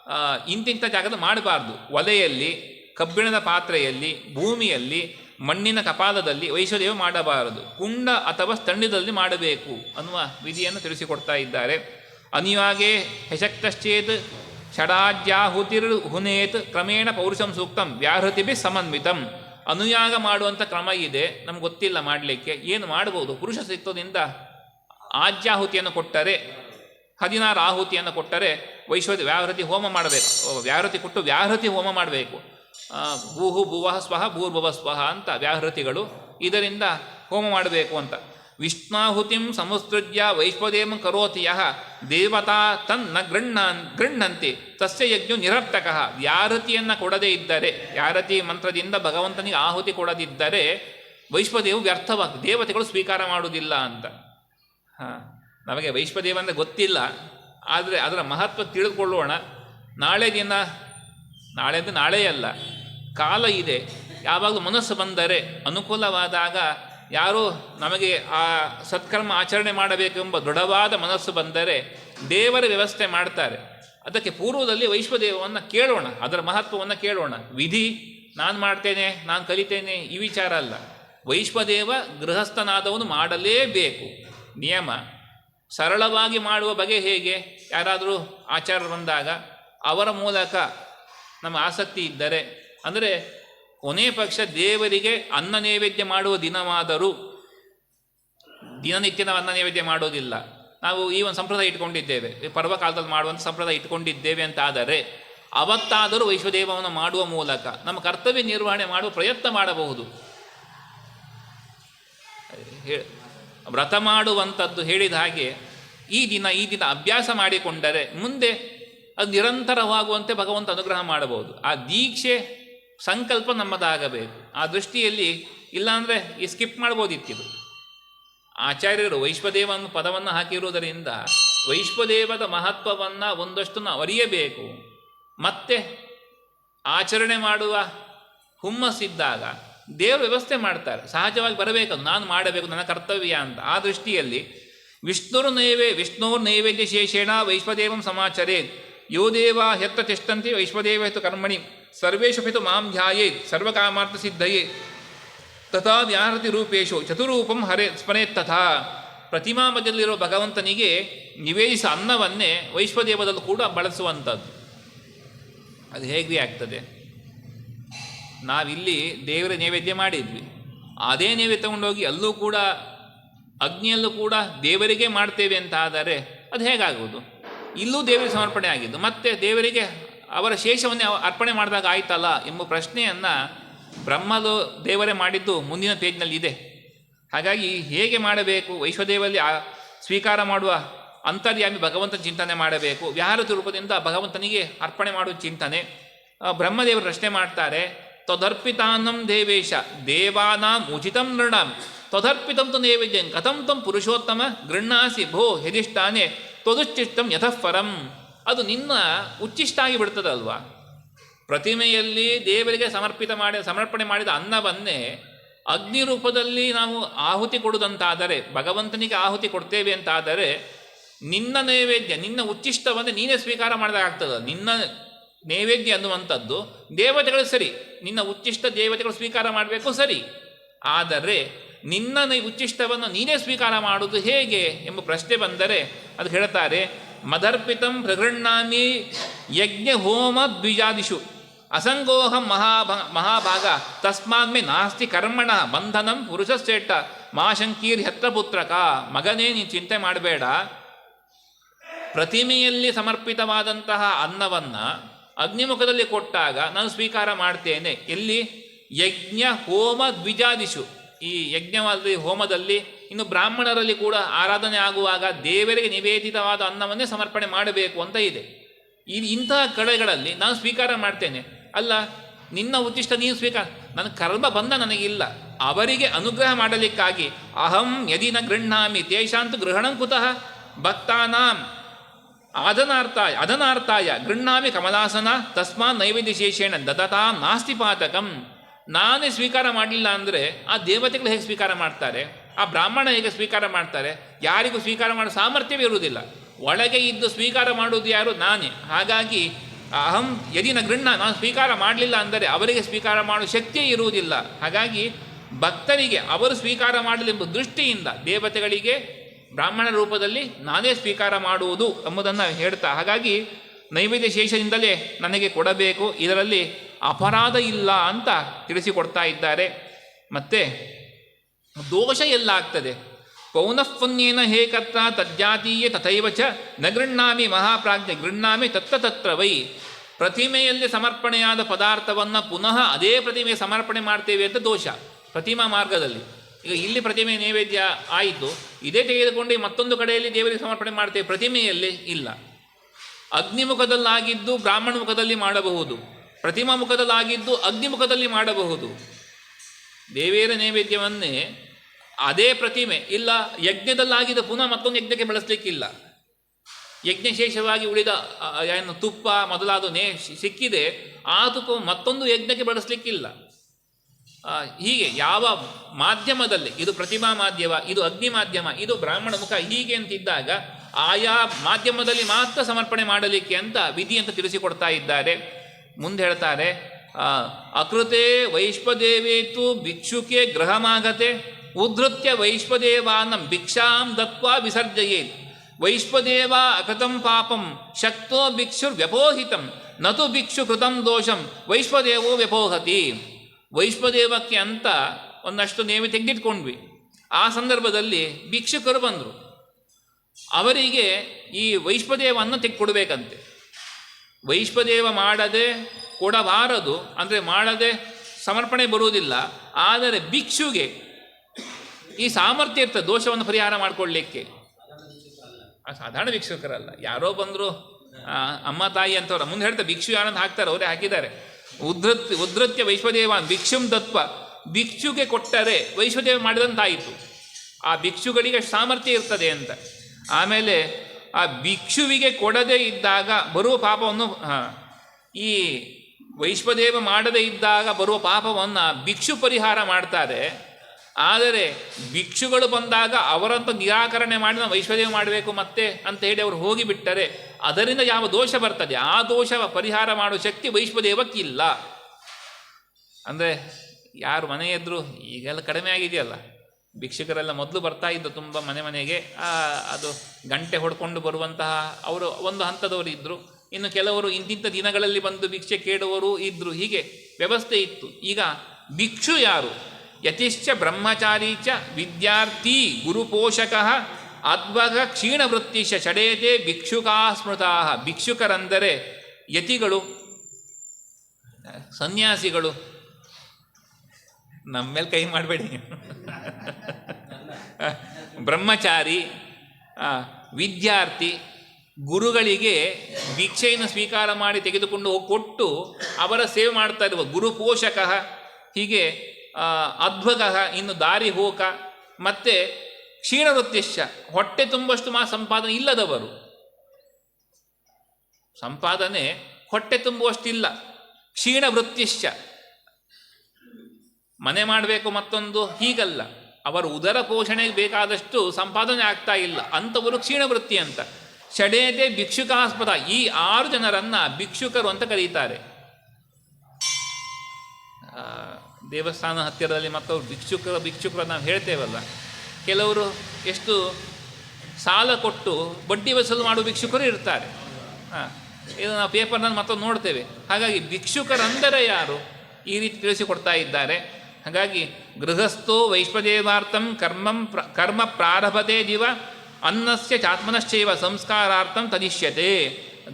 ಆ, ಇಂತಿಂಥ ಜಾಗದ ಮಾಡಬಾರ್ದು. ಒಲೆಯಲ್ಲಿ ಕಬ್ಬಿಣದ ಪಾತ್ರೆಯಲ್ಲಿ ಭೂಮಿಯಲ್ಲಿ ಮಣ್ಣಿನ ಕಪಾಲದಲ್ಲಿ ವೈಶ್ವದೇವ ಮಾಡಬಾರದು. ಕುಂಡ ಅಥವಾ ಸ್ತಂಡಿದಲ್ಲಿ ಮಾಡಬೇಕು ಅನ್ನುವ ವಿಧಿಯನ್ನು ತಿಳಿಸಿಕೊಡ್ತಾ ಇದ್ದಾರೆ. ಅನಿವಾಗೆ ಹೆಶಕ್ತಶ್ಚೇತ್ ಷಡಾಜ್ಯಾಹುತಿರ್ ಹುನೇತ್ ಕ್ರಮೇಣ ಪೌರುಷಂ ಸೂಕ್ತಂ ವ್ಯಾಹೃತಿಭಿ ಸಮನ್ವಿತಂ. ಅನುಯಾಗ ಮಾಡುವಂಥ ಕ್ರಮ ಇದೆ. ನಮ್ಗೆ ಗೊತ್ತಿಲ್ಲ ಮಾಡಲಿಕ್ಕೆ. ಏನು ಮಾಡ್ಬೋದು? ಪುರುಷ ಸಿಕ್ತದಿಂದ ಆಜ್ಯಾಹುತಿಯನ್ನು ಕೊಟ್ಟರೆ, ಹದಿನಾರು ಆಹುತಿಯನ್ನು ಕೊಟ್ಟರೆ ವೈಶ್ವತಿ ವ್ಯಾಹೃತಿ ಹೋಮ ಮಾಡಬೇಕು. ವ್ಯಾಹೃತಿ ಕೊಟ್ಟು ವ್ಯಾಹೃತಿ ಹೋಮ ಮಾಡಬೇಕು. ಭೂಹು ಭುವಃ ಸ್ವಹ ಭೂರ್ಭುವ ಸ್ವಹ ಅಂತ ವ್ಯಾಹೃತಿಗಳು ಇದರಿಂದ ಹೋಮ ಮಾಡಬೇಕು ಅಂತ. ವಿಷ್ಣಾಹುತಿಂ ಸಮುಸೃಜ್ಯ ವೈಶ್ವದೇವಂ ಕರೋತಿ ಯಹ. ದೇವತಾ ತನ್ನ ಗೃಣ್ಣ, ಗೃಣ್ಣಂತೆ, ತಸ್ಯ ಯಜ್ಞ ನಿರರ್ಥಕ. ವ್ಯಾಹೃತಿಯನ್ನು ಕೊಡದೇ ಇದ್ದರೆ ಯಾರತಿ ಮಂತ್ರದಿಂದ ಭಗವಂತನಿಗೆ ಆಹುತಿ ಕೊಡದಿದ್ದರೆ ವೈಶ್ವದೇವ ವ್ಯರ್ಥವಾಗ ದೇವತೆಗಳು ಸ್ವೀಕಾರ ಮಾಡುವುದಿಲ್ಲ ಅಂತ. ಹಾಂ, ನಮಗೆ ವೈಶ್ವದೇವ ಅಂದರೆ ಗೊತ್ತಿಲ್ಲ. ಆದರೆ ಅದರ ಮಹತ್ವ ತಿಳಿದುಕೊಳ್ಳೋಣ. ನಾಳೆ ದಿನ, ನಾಳೆ ಅಂದರೆ ನಾಳೆ ಅಲ್ಲ ಕಾಲ ಇದೆ. ಯಾವಾಗಲೂ ಮನಸ್ಸು ಬಂದರೆ ಅನುಕೂಲವಾದಾಗ ಯಾರೋ ನಮಗೆ ಆ ಸತ್ಕರ್ಮ ಆಚರಣೆ ಮಾಡಬೇಕೆಂಬ ದೃಢವಾದ ಮನಸ್ಸು ಬಂದರೆ ದೇವರ ವ್ಯವಸ್ಥೆ ಮಾಡ್ತಾರೆ. ಅದಕ್ಕೆ ಪೂರ್ವದಲ್ಲಿ ವೈಶ್ವದೇವವನ್ನು ಕೇಳೋಣ, ಅದರ ಮಹತ್ವವನ್ನು ಕೇಳೋಣ. ವಿಧಿ, ನಾನು ಮಾಡ್ತೇನೆ, ನಾನು ಕಲಿತೇನೆ, ಈ ವಿಚಾರ ಅಲ್ಲ. ವೈಶ್ವದೇವ ಗೃಹಸ್ಥನಾದವನು ಮಾಡಲೇಬೇಕು. ನಿಯಮ. ಸರಳವಾಗಿ ಮಾಡುವ ಬಗೆ ಹೇಗೆ? ಯಾರಾದರೂ ಆಚಾರ ಬಂದಾಗ ಅವರ ಮೂಲಕ ನಮ್ಮ ಆಸಕ್ತಿ ಇದ್ದರೆ, ಅಂದರೆ ಕೊನೆ ಪಕ್ಷ ದೇವರಿಗೆ ಅನ್ನ ನೈವೇದ್ಯ ಮಾಡುವ ದಿನವಾದರೂ ದಿನನಿತ್ಯದ ಅನ್ನ ನೈವೇದ್ಯ ಮಾಡೋದಿಲ್ಲ. ನಾವು ಈ ಒಂದು ಸಂಪ್ರದಾಯ ಇಟ್ಕೊಂಡಿದ್ದೇವೆ. ಪರ್ವಕಾಲದಲ್ಲಿ ಮಾಡುವಂಥ ಸಂಪ್ರದಾಯ ಇಟ್ಕೊಂಡಿದ್ದೇವೆ ಅಂತ ಆದರೆ, ಅವತ್ತಾದರೂ ವೈಶ್ವದೇವವನ್ನು ಮಾಡುವ ಮೂಲಕ ನಮ್ಮ ಕರ್ತವ್ಯ ನಿರ್ವಹಣೆ ಮಾಡುವ ಪ್ರಯತ್ನ ಮಾಡಬಹುದು. ವ್ರತ ಮಾಡುವಂಥದ್ದು ಹೇಳಿದ ಹಾಗೆ ಈ ದಿನ ಈ ದಿನ ಅಭ್ಯಾಸ ಮಾಡಿಕೊಂಡರೆ ಮುಂದೆ ಅದು ನಿರಂತರವಾಗುವಂತೆ ಭಗವಂತ ಅನುಗ್ರಹ ಮಾಡಬಹುದು. ಆ ದೀಕ್ಷೆ ಸಂಕಲ್ಪ ನಮ್ಮದಾಗಬೇಕು. ಆ ದೃಷ್ಟಿಯಲ್ಲಿ ಇಲ್ಲಾಂದರೆ ಈ ಸ್ಕಿಪ್ ಮಾಡ್ಬೋದಿತ್ತಿದು ಆಚಾರ್ಯರು ವೈಶ್ವದೇವನ ಪದವನ್ನು ಹಾಕಿರುವುದರಿಂದ ವೈಶ್ವದೇವದ ಮಹತ್ವವನ್ನು ಒಂದಷ್ಟು ನಾವು ಅರಿಯಬೇಕು. ಮತ್ತೆ ಆಚರಣೆ ಮಾಡುವ ಹುಮ್ಮಸ್ಸಿದ್ದಾಗ ದೇವರು ವ್ಯವಸ್ಥೆ ಮಾಡ್ತಾರೆ. ಸಹಜವಾಗಿ ಬರಬೇಕು ನಾನು ಮಾಡಬೇಕು, ನನ್ನ ಕರ್ತವ್ಯ ಅಂತ. ಆ ದೃಷ್ಟಿಯಲ್ಲಿ ವಿಷ್ಣುರು ನೈವೇ, ವಿಷ್ಣುರ್ ನೈವೇದ್ಯ ಶೇಷೇಣ, ವೈಶ್ವದೇವಂ ಸಮಾಚರೇ. ಯೋ ದೇವ ಹೆತ್ತ ತಿಷ್ಟಂತಿ ವೈಶ್ವದೇವ ಹೆತ್ತು ಕರ್ಮಣಿ. ಸರ್ವೇಷು ಪಿತು ಮಾಂ ಧ್ಯಾಯೇತ್ ಸರ್ವಕಾಮಾರ್ಥ ಸಿದ್ಧಯೇ. ತಥಾ ವ್ಯಾಹೃತಿ ರೂಪೇಶು ಚತುರೂಪಂ ಹರೇ ಸ್ಮರೇತ್ ತಥಾ. ಪ್ರತಿಮಾ ಮಧ್ಯದಲ್ಲಿರೋ ಭಗವಂತನಿಗೆ ನಿವೇದಿಸ ಅನ್ನವನ್ನೇ ವೈಶ್ವದೇವದಲ್ಲೂ ಕೂಡ ಬಳಸುವಂಥದ್ದು. ಅದು ಹೇಗೆ ಆಗ್ತದೆ? ನಾವಿಲ್ಲಿ ದೇವರ ನೈವೇದ್ಯ ಮಾಡಿದ್ವಿ. ಅದೇ ನೈವೇದ್ಯ ತಗೊಂಡೋಗಿ ಅಲ್ಲೂ ಕೂಡ, ಅಗ್ನಿಯಲ್ಲೂ ಕೂಡ ದೇವರಿಗೆ ಮಾಡ್ತೇವೆ ಅಂತ ಆದರೆ ಅದು ಹೇಗಾಗುವುದು? ಇಲ್ಲೂ ದೇವರಿಗೆ ಸಮರ್ಪಣೆ ಆಗಿದ್ದು, ಮತ್ತೆ ದೇವರಿಗೆ ಅವರ ಶೇಷವನ್ನೇ ಅರ್ಪಣೆ ಮಾಡಿದಾಗ ಆಯ್ತಲ್ಲ ಎಂಬ ಪ್ರಶ್ನೆಯನ್ನು ಬ್ರಹ್ಮದು ದೇವರೇ ಮಾಡಿದ್ದು ಮುಂದಿನ ಪೇಜ್ನಲ್ಲಿ ಇದೆ. ಹಾಗಾಗಿ ಹೇಗೆ ಮಾಡಬೇಕು, ವೈಶ್ವದೇವಲ್ಲಿ ಸ್ವೀಕಾರ ಮಾಡುವ ಅಂತರ್ಯಾಮಿ ಭಗವಂತ ಚಿಂತನೆ ಮಾಡಬೇಕು, ವ್ಯಾಹೃತ ರೂಪದಿಂದ ಭಗವಂತನಿಗೆ ಅರ್ಪಣೆ ಮಾಡುವ ಚಿಂತನೆ ಬ್ರಹ್ಮದೇವರು ಪ್ರಶ್ನೆ ಮಾಡ್ತಾರೆ, ತದರ್ಪಿತಾನಂ ದೇವೇಶ, ದೇವಾನಾಂ ಉಚಿತಂ ನೃಣಾಂ, ತದರ್ಪಿತಂ ತು ನೈವೇದ್ಯಂ, ಕಥಂ ತಂ ಪುರುಷೋತ್ತಮ ಗೃಹಾಸಿ ಭೋ ಯದಿಷ್ಟಾನೆ ತದುಶ್ಚಿಷ್ಟಂ ಯತಃಪರಂ ಅದು ನಿನ್ನ ಉಚ್ಚಿಷ್ಟ ಆಗಿ ಬಿಡ್ತದಲ್ವಾ? ಪ್ರತಿಮೆಯಲ್ಲಿ ದೇವರಿಗೆ ಸಮರ್ಪಿತ ಮಾಡಿ, ಸಮರ್ಪಣೆ ಮಾಡಿದ ಅನ್ನವನ್ನೇ ಅಗ್ನಿ ರೂಪದಲ್ಲಿ ನಾವು ಆಹುತಿ ಕೊಡುವುದಂತಾದರೆ ಭಗವಂತನಿಗೆ ಆಹುತಿ ಕೊಡ್ತೇವೆ ಅಂತಾದರೆ, ನಿನ್ನ ನೈವೇದ್ಯ, ನಿನ್ನ ಉಚ್ಚಿಷ್ಟವನ್ನು ನೀನೇ ಸ್ವೀಕಾರ ಮಾಡಿದಾಗ್ತದೆ ನಿನ್ನ ನೈವೇದ್ಯ ಅನ್ನುವಂಥದ್ದು ದೇವತೆಗಳು ಸರಿ, ನಿನ್ನ ಉಚ್ಚಿಷ್ಟ ದೇವತೆಗಳು ಸ್ವೀಕಾರ ಮಾಡಬೇಕು ಸರಿ. ಆದರೆ ನಿನ್ನ ಉಚ್ಚಿಷ್ಟವನ್ನು ನೀನೇ ಸ್ವೀಕಾರ ಮಾಡುವುದು ಹೇಗೆ ಎಂಬ ಪ್ರಶ್ನೆ ಬಂದರೆ, ಅದು ಹೇಳ್ತಾರೆ ಮದರ್ಪಿತಂ ಪ್ರಗೃಣ್ಣಾಮಿ ಯಜ್ಞ ಹೋಮ ದ್ವಿಜಾದಿಷು. ಅಸಂಗೋಹಂ ಮಹಾಭ, ಮಹಾಭಾಗ. ತಸ್ಮಾನ್ಮೆ ನಾಸ್ತಿ ಕರ್ಮಣ ಬಂಧನಂ ಪುರುಷಶ್ರೇಷ್ಠ. ಮಾಶಂಕೀರ್ ಹೆತ್ತ ಪುತ್ರಕ ಮಗನೇ, ನೀನು ಚಿಂತೆ ಮಾಡಬೇಡ. ಪ್ರತಿಮೆಯಲ್ಲಿ ಸಮರ್ಪಿತವಾದಂತಹ ಅನ್ನವನ್ನು ಅಗ್ನಿಮುಖದಲ್ಲಿ ಕೊಟ್ಟಾಗ ನಾನು ಸ್ವೀಕಾರ ಮಾಡ್ತೇನೆ. ಎಲ್ಲಿ? ಯಜ್ಞ ಹೋಮ ದ್ವಿಜಾದಿಷು. ಈ ಯಜ್ಞವಾದ ಹೋಮದಲ್ಲಿ ಇನ್ನು ಬ್ರಾಹ್ಮಣರಲ್ಲಿ ಕೂಡ ಆರಾಧನೆ ಆಗುವಾಗ ದೇವರಿಗೆ ನಿವೇದಿತವಾದ ಅನ್ನವನ್ನೇ ಸಮರ್ಪಣೆ ಮಾಡಬೇಕು ಅಂತ ಇದೆ. ಈ ಇಂತಹ ಕಡೆಗಳಲ್ಲಿ ನಾನು ಸ್ವೀಕಾರ ಮಾಡ್ತೇನೆ. ಅಲ್ಲ, ನಿನ್ನ ಉದ್ದಿಷ್ಟ ನೀನು ಸ್ವೀಕಾರ, ನನ್ನ ಕರ್ಮ ಬಂದ ನನಗಿಲ್ಲ. ಅವರಿಗೆ ಅನುಗ್ರಹ ಮಾಡಲಿಕ್ಕಾಗಿ ಅಹಂ ಯದಿ ನ ಗೃಹ್ಣಾಮಿ ತೇಷಾಂತು ಗೃಹಣಂ ಕುತಃ ಭಕ್ತಾನಾಂ ಅದನಾರ್ಥಾಯ ಅದನಾರ್ಥಾಯ ಗೃಹ್ಣಾಮಿ ಕಮಲಾಸನ ತಸ್ಮಾತ್ ನೈವೇದ್ಯ ಶೇಷೇಣ ನಾಸ್ತಿ ಪಾತಕಂ. ನಾನೇ ಸ್ವೀಕಾರ ಮಾಡಲಿಲ್ಲ ಅಂದರೆ ಆ ದೇವತೆಗಳು ಹೇಗೆ ಸ್ವೀಕಾರ ಮಾಡ್ತಾರೆ? ಆ ಬ್ರಾಹ್ಮಣ ಹೇಗೆ ಸ್ವೀಕಾರ ಮಾಡ್ತಾರೆ? ಯಾರಿಗೂ ಸ್ವೀಕಾರ ಮಾಡೋ ಸಾಮರ್ಥ್ಯವೇ ಇರುವುದಿಲ್ಲ. ಒಳಗೆ ಇದ್ದು ಸ್ವೀಕಾರ ಮಾಡುವುದು ಯಾರು? ನಾನೇ. ಹಾಗಾಗಿ ಅಹಂ ಯದಿನ ಗೃಣ್ಣ, ನಾನು ಸ್ವೀಕಾರ ಮಾಡಲಿಲ್ಲ ಅಂದರೆ ಅವರಿಗೆ ಸ್ವೀಕಾರ ಮಾಡುವ ಶಕ್ತಿಯೇ ಇರುವುದಿಲ್ಲ. ಹಾಗಾಗಿ ಭಕ್ತರಿಗೆ ಅವರು ಸ್ವೀಕಾರ ಮಾಡಲೆಂಬ ದೃಷ್ಟಿಯಿಂದ ದೇವತೆಗಳಿಗೆ ಬ್ರಾಹ್ಮಣ ರೂಪದಲ್ಲಿ ನಾನೇ ಸ್ವೀಕಾರ ಮಾಡುವುದು ಎಂಬುದನ್ನು ಹೇಳ್ತಾ, ಹಾಗಾಗಿ ನೈವೇದ್ಯ ಶೇಷದಿಂದಲೇ ನನಗೆ ಕೊಡಬೇಕು. ಇದರಲ್ಲಿ ಅಪರಾಧ ಇಲ್ಲ ಅಂತ ತಿಳಿಸಿಕೊಡ್ತಾ ಇದ್ದಾರೆ. ಮತ್ತು ದೋಷ ಎಲ್ಲಾಗ್ತದೆ. ಪೌನಃಪುಣ್ಯೇನ ಹೇ ಕರ್ತ ತಜ್ಜಾತೀಯ ತಥೈವ ಚ ನ ಗೃಹ್ಣಾಮಿ ಮಹಾಪ್ರಾಜ್ಞೆ. ಗೃಹ್ಣಾಮಿ ತತ್ತ ತತ್ರ ವೈ. ಪ್ರತಿಮೆಯಲ್ಲಿ ಸಮರ್ಪಣೆಯಾದ ಪದಾರ್ಥವನ್ನು ಪುನಃ ಅದೇ ಪ್ರತಿಮೆ ಸಮರ್ಪಣೆ ಮಾಡ್ತೇವೆ ಅಂತ ದೋಷ. ಪ್ರತಿಮಾ ಮಾರ್ಗದಲ್ಲಿ. ಈಗ ಇಲ್ಲಿ ಪ್ರತಿಮೆ ನೈವೇದ್ಯ ಆಯಿತು. ಇದೇ ತೆಗೆದುಕೊಂಡು ಮತ್ತೊಂದು ಕಡೆಯಲ್ಲಿ ದೇವರಿಗೆ ಸಮರ್ಪಣೆ ಮಾಡ್ತೇವೆ. ಪ್ರತಿಮೆಯಲ್ಲಿ ಇಲ್ಲ. ಅಗ್ನಿಮುಖದಲ್ಲಾಗಿದ್ದು ಬ್ರಾಹ್ಮಣ ಮುಖದಲ್ಲಿ ಮಾಡಬಹುದು. ಪ್ರತಿಮಾ ಮುಖದಲ್ಲಾಗಿದ್ದು ಅಗ್ನಿಮುಖದಲ್ಲಿ ಮಾಡಬಹುದು. ದೇವೇರ ನೈವೇದ್ಯವನ್ನೇ ಅದೇ ಪ್ರತಿಮೆ, ಇಲ್ಲ, ಯಜ್ಞದಲ್ಲಾಗಿದ್ದ ಪುನಃ ಮತ್ತೊಂದು ಯಜ್ಞಕ್ಕೆ ಬಳಸಲಿಕ್ಕಿಲ್ಲ. ಯಜ್ಞಶೇಷವಾಗಿ ಉಳಿದ ಏನು, ತುಪ್ಪ ಮೊದಲಾದ ನೇ ಸಿಕ್ಕಿದೆ, ಆ ತುಪ್ಪ ಮತ್ತೊಂದು ಯಜ್ಞಕ್ಕೆ ಬಳಸಲಿಕ್ಕಿಲ್ಲ. ಹೀಗೆ ಯಾವ ಮಾಧ್ಯಮದಲ್ಲಿ, ಇದು ಪ್ರತಿಮಾ ಮಾಧ್ಯಮ, ಇದು ಅಗ್ನಿ ಮಾಧ್ಯಮ, ಇದು ಬ್ರಾಹ್ಮಣ ಮುಖ ಹೀಗೆ ಅಂತಿದ್ದಾಗ, ಆಯಾ ಮಾಧ್ಯಮದಲ್ಲಿ ಮಾತ್ರ ಸಮರ್ಪಣೆ ಮಾಡಲಿಕ್ಕೆ ಅಂತ ವಿಧಿ ಅಂತ ತಿಳಿಸಿಕೊಡ್ತಾ ಇದ್ದಾರೆ. ಮುಂದೆ ಹೇಳ್ತಾರೆ ಅಕೃತೆ ವೈಶ್ವದೇವೇತು ಭಿಕ್ಷುಕೆ ಗೃಹಮಾಗತೆ ಉದ್ಧತ್ಯ ವೈಶ್ವದೇವಾನಂ ಭಿಕ್ಷಾಂ ದತ್ವಾ ವಿಸರ್ಜಯೇತ್. ವೈಶ್ವದೇವ ಅಕೃತಂ ಪಾಪಂ, ಶಕ್ತೋ ಭಿಕ್ಷುರ್ ವ್ಯಪೋಹಿತಂ ನತು ಭಿಕ್ಷು ಕೃತಂ ದೋಷಂ, ವೈಶ್ವದೇವೋ ವ್ಯಪೋಹತಿ. ವೈಶ್ವದೇವಕ್ಕೆ ಅಂತ ಒಂದಷ್ಟು ನೇಮಿ ತೆಗೆದಿಟ್ಕೊಂಡ್ವಿ. ಆ ಸಂದರ್ಭದಲ್ಲಿ ಭಿಕ್ಷುಕರು ಬಂದರು. ಅವರಿಗೆ ಈ ವೈಶ್ವದೇವವನ್ನು ತೆಗೆದುಕೊಡ್ಬೇಕಂತೆ ವೈಶ್ವದೇವ ಮಾಡದೆ ಕೊಡಬಾರದು, ಅಂದರೆ ಮಾಡದೆ ಸಮರ್ಪಣೆ ಬರುವುದಿಲ್ಲ, ಆದರೆ ಭಿಕ್ಷುಗೆ ಈ ಸಾಮರ್ಥ್ಯ ಇರ್ತದೆ ದೋಷವನ್ನು ಪರಿಹಾರ ಮಾಡಿಕೊಳ್ಳಿಕ್ಕೆ ಸಾಧಾರಣ ಭಿಕ್ಷುಕರಲ್ಲ. ಯಾರೋ ಬಂದರು ಅಮ್ಮ ತಾಯಿ ಅಂತವ್ರ, ಮುಂದೆ ಹೇಳ್ತಾರೆ ಭಿಕ್ಷು ಯಾರಂತ ಹಾಕ್ತಾರೆ, ಅವರೇ ಹಾಕಿದ್ದಾರೆ. ಉದ್ರತ್ ಉದ್ರತ್ಯ ವೈಶ್ವದೇವಾನ್, ಭಿಕ್ಷುಂ ದತ್ವ, ಭಿಕ್ಷುಗೆ ಕೊಟ್ಟರೆ ವೈಶ್ವದೇವ ಮಾಡಿದಂತಾಯಿತು. ಆ ಭಿಕ್ಷುಗಳಿಗೆ ಸಾಮರ್ಥ್ಯ ಇರ್ತದೆ ಅಂತ. ಆಮೇಲೆ ಆ ಭಿಕ್ಷುವಿಗೆ ಕೊಡದೇ ಇದ್ದಾಗ ಬರುವ ಪಾಪವನ್ನು ಈ ವೈಶ್ವದೇವ ಮಾಡದೇ ಇದ್ದಾಗ ಬರುವ ಪಾಪವನ್ನು ಭಿಕ್ಷು ಪರಿಹಾರ ಮಾಡ್ತಾರೆ. ಆದರೆ ಭಿಕ್ಷುಗಳು ಬಂದಾಗ ಅವರಂತ ನಿರಾಕರಣೆ ಮಾಡಿ ನಾವು ವೈಶ್ವದೇವ ಮಾಡಬೇಕು ಮತ್ತೆ ಅಂತ ಹೇಳಿ ಅವರು ಹೋಗಿಬಿಟ್ಟರೆ ಅದರಿಂದ ಯಾವ ದೋಷ ಬರ್ತದೆ? ಆ ದೋಷ ಪರಿಹಾರ ಮಾಡುವ ಶಕ್ತಿ ವೈಶ್ವದೇವಕ್ಕಿಲ್ಲ ಅಂದರೆ ಯಾರು ಮನೆ ಎದ್ರು ಈಗೆಲ್ಲ ಕಡಿಮೆ ಆಗಿದೆಯಲ್ಲ? ಭಿಕ್ಷುಕರೆಲ್ಲ ಮೊದಲು ಬರ್ತಾ ಇದ್ದು ತುಂಬ ಮನೆ ಮನೆಗೆ ಅದು ಗಂಟೆ ಹೊಡ್ಕೊಂಡು ಬರುವಂತಹ ಅವರು ಒಂದು ಹಂತದವರು ಇದ್ದರು ಇನ್ನು ಕೆಲವರು ಇಂತಿಂಥ ದಿನಗಳಲ್ಲಿ ಬಂದು ಭಿಕ್ಷೆ ಕೇಳುವವರು ಇದ್ದರು ಹೀಗೆ ವ್ಯವಸ್ಥೆ ಇತ್ತು. ಈಗ ಭಿಕ್ಷು ಯಾರು? ಯತಿಶ್ಚ ಬ್ರಹ್ಮಚಾರಿ ಚ ವಿದ್ಯಾರ್ಥಿ ಗುರುಪೋಷಕ ಅದ್ಭಗ ಕ್ಷೀಣವೃತ್ತಿಶ ಷಡೇತೆ ಭಿಕ್ಷುಕಾ ಸ್ಮೃತಾ. ಭಿಕ್ಷುಕರಂದರೆ ಯತಿಗಳು ಸನ್ಯಾಸಿಗಳು. ನಮ್ಮ ಮೇಲೆ ಕೈ ಮಾಡಬೇಡಿ ಬ್ರಹ್ಮಚಾರಿ ವಿದ್ಯಾರ್ಥಿ ಗುರುಗಳಿಗೆ ಭಿಕ್ಷೆಯನ್ನು ಸ್ವೀಕಾರ ಮಾಡಿ ತೆಗೆದುಕೊಂಡು ಹೋಗಿ ಕೊಟ್ಟು ಅವರ ಸೇವೆ ಮಾಡ್ತಾ ಇರುವ ಗುರುಪೋಷಕ. ಹೀಗೆ ಆ, ಅಧ್ವಗ ಇನ್ನು ದಾರಿ ಹೋಕ, ಮತ್ತು ಕ್ಷೀಣವೃತ್ತಿಶ್ಚ, ಹೊಟ್ಟೆ ತುಂಬಷ್ಟು ಮಾ ಸಂಪಾದನೆ ಇಲ್ಲದವರು. ಸಂಪಾದನೆ ಹೊಟ್ಟೆ ತುಂಬುವಷ್ಟಿಲ್ಲ ಕ್ಷೀಣ ವೃತ್ತಿಶ್ಚ ಮನೆ ಮಾಡಬೇಕು ಮತ್ತೊಂದು ಹೀಗಲ್ಲ, ಅವರ ಉದರ ಪೋಷಣೆಗೆ ಬೇಕಾದಷ್ಟು ಸಂಪಾದನೆ ಆಗ್ತಾ ಇಲ್ಲ, ಅಂಥವರು ಕ್ಷೀಣವೃತ್ತಿ ಅಂತ. ಷಡೇದೆ ಭಿಕ್ಷುಕಾಸ್ಪದ, ಈ ಆರು ಜನರನ್ನು ಭಿಕ್ಷುಕರು ಅಂತ ಕರೀತಾರೆ. ದೇವಸ್ಥಾನ ಹತ್ತಿರದಲ್ಲಿ ಮತ್ತವ್ರು ಭಿಕ್ಷುಕರ, ಭಿಕ್ಷುಕರು ನಾವು ಹೇಳ್ತೇವಲ್ಲ, ಕೆಲವರು ಎಷ್ಟು ಸಾಲ ಕೊಟ್ಟು ಬಡ್ಡಿ ವಸೂಲು ಮಾಡುವ ಭಿಕ್ಷುಕರು ಇರ್ತಾರೆ. ಹಾಂ, ಇದು ನಾವು ಪೇಪರ್ನಲ್ಲಿ ಮತ್ತೊಂದು ನೋಡ್ತೇವೆ. ಹಾಗಾಗಿ ಭಿಕ್ಷುಕರಂದರೆ ಯಾರು? ಈ ರೀತಿ ತಿಳಿಸಿಕೊಡ್ತಾ ಇದ್ದಾರೆ. ಹಾಗಾಗಿ ಗೃಹಸ್ಥೋ ವೈಶ್ವದೇವಾರ್ಥಂ ಕರ್ಮಂ ಪ್ರ, ಕರ್ಮ ಪ್ರಾರಭತೆ ದಿವ ಅನ್ನಸ್ಯ ಚಾತ್ಮನಶ್ಚೈವ ಸಂಸ್ಕಾರಾರ್ಥಂ ತನಿಷ್ಯತೆ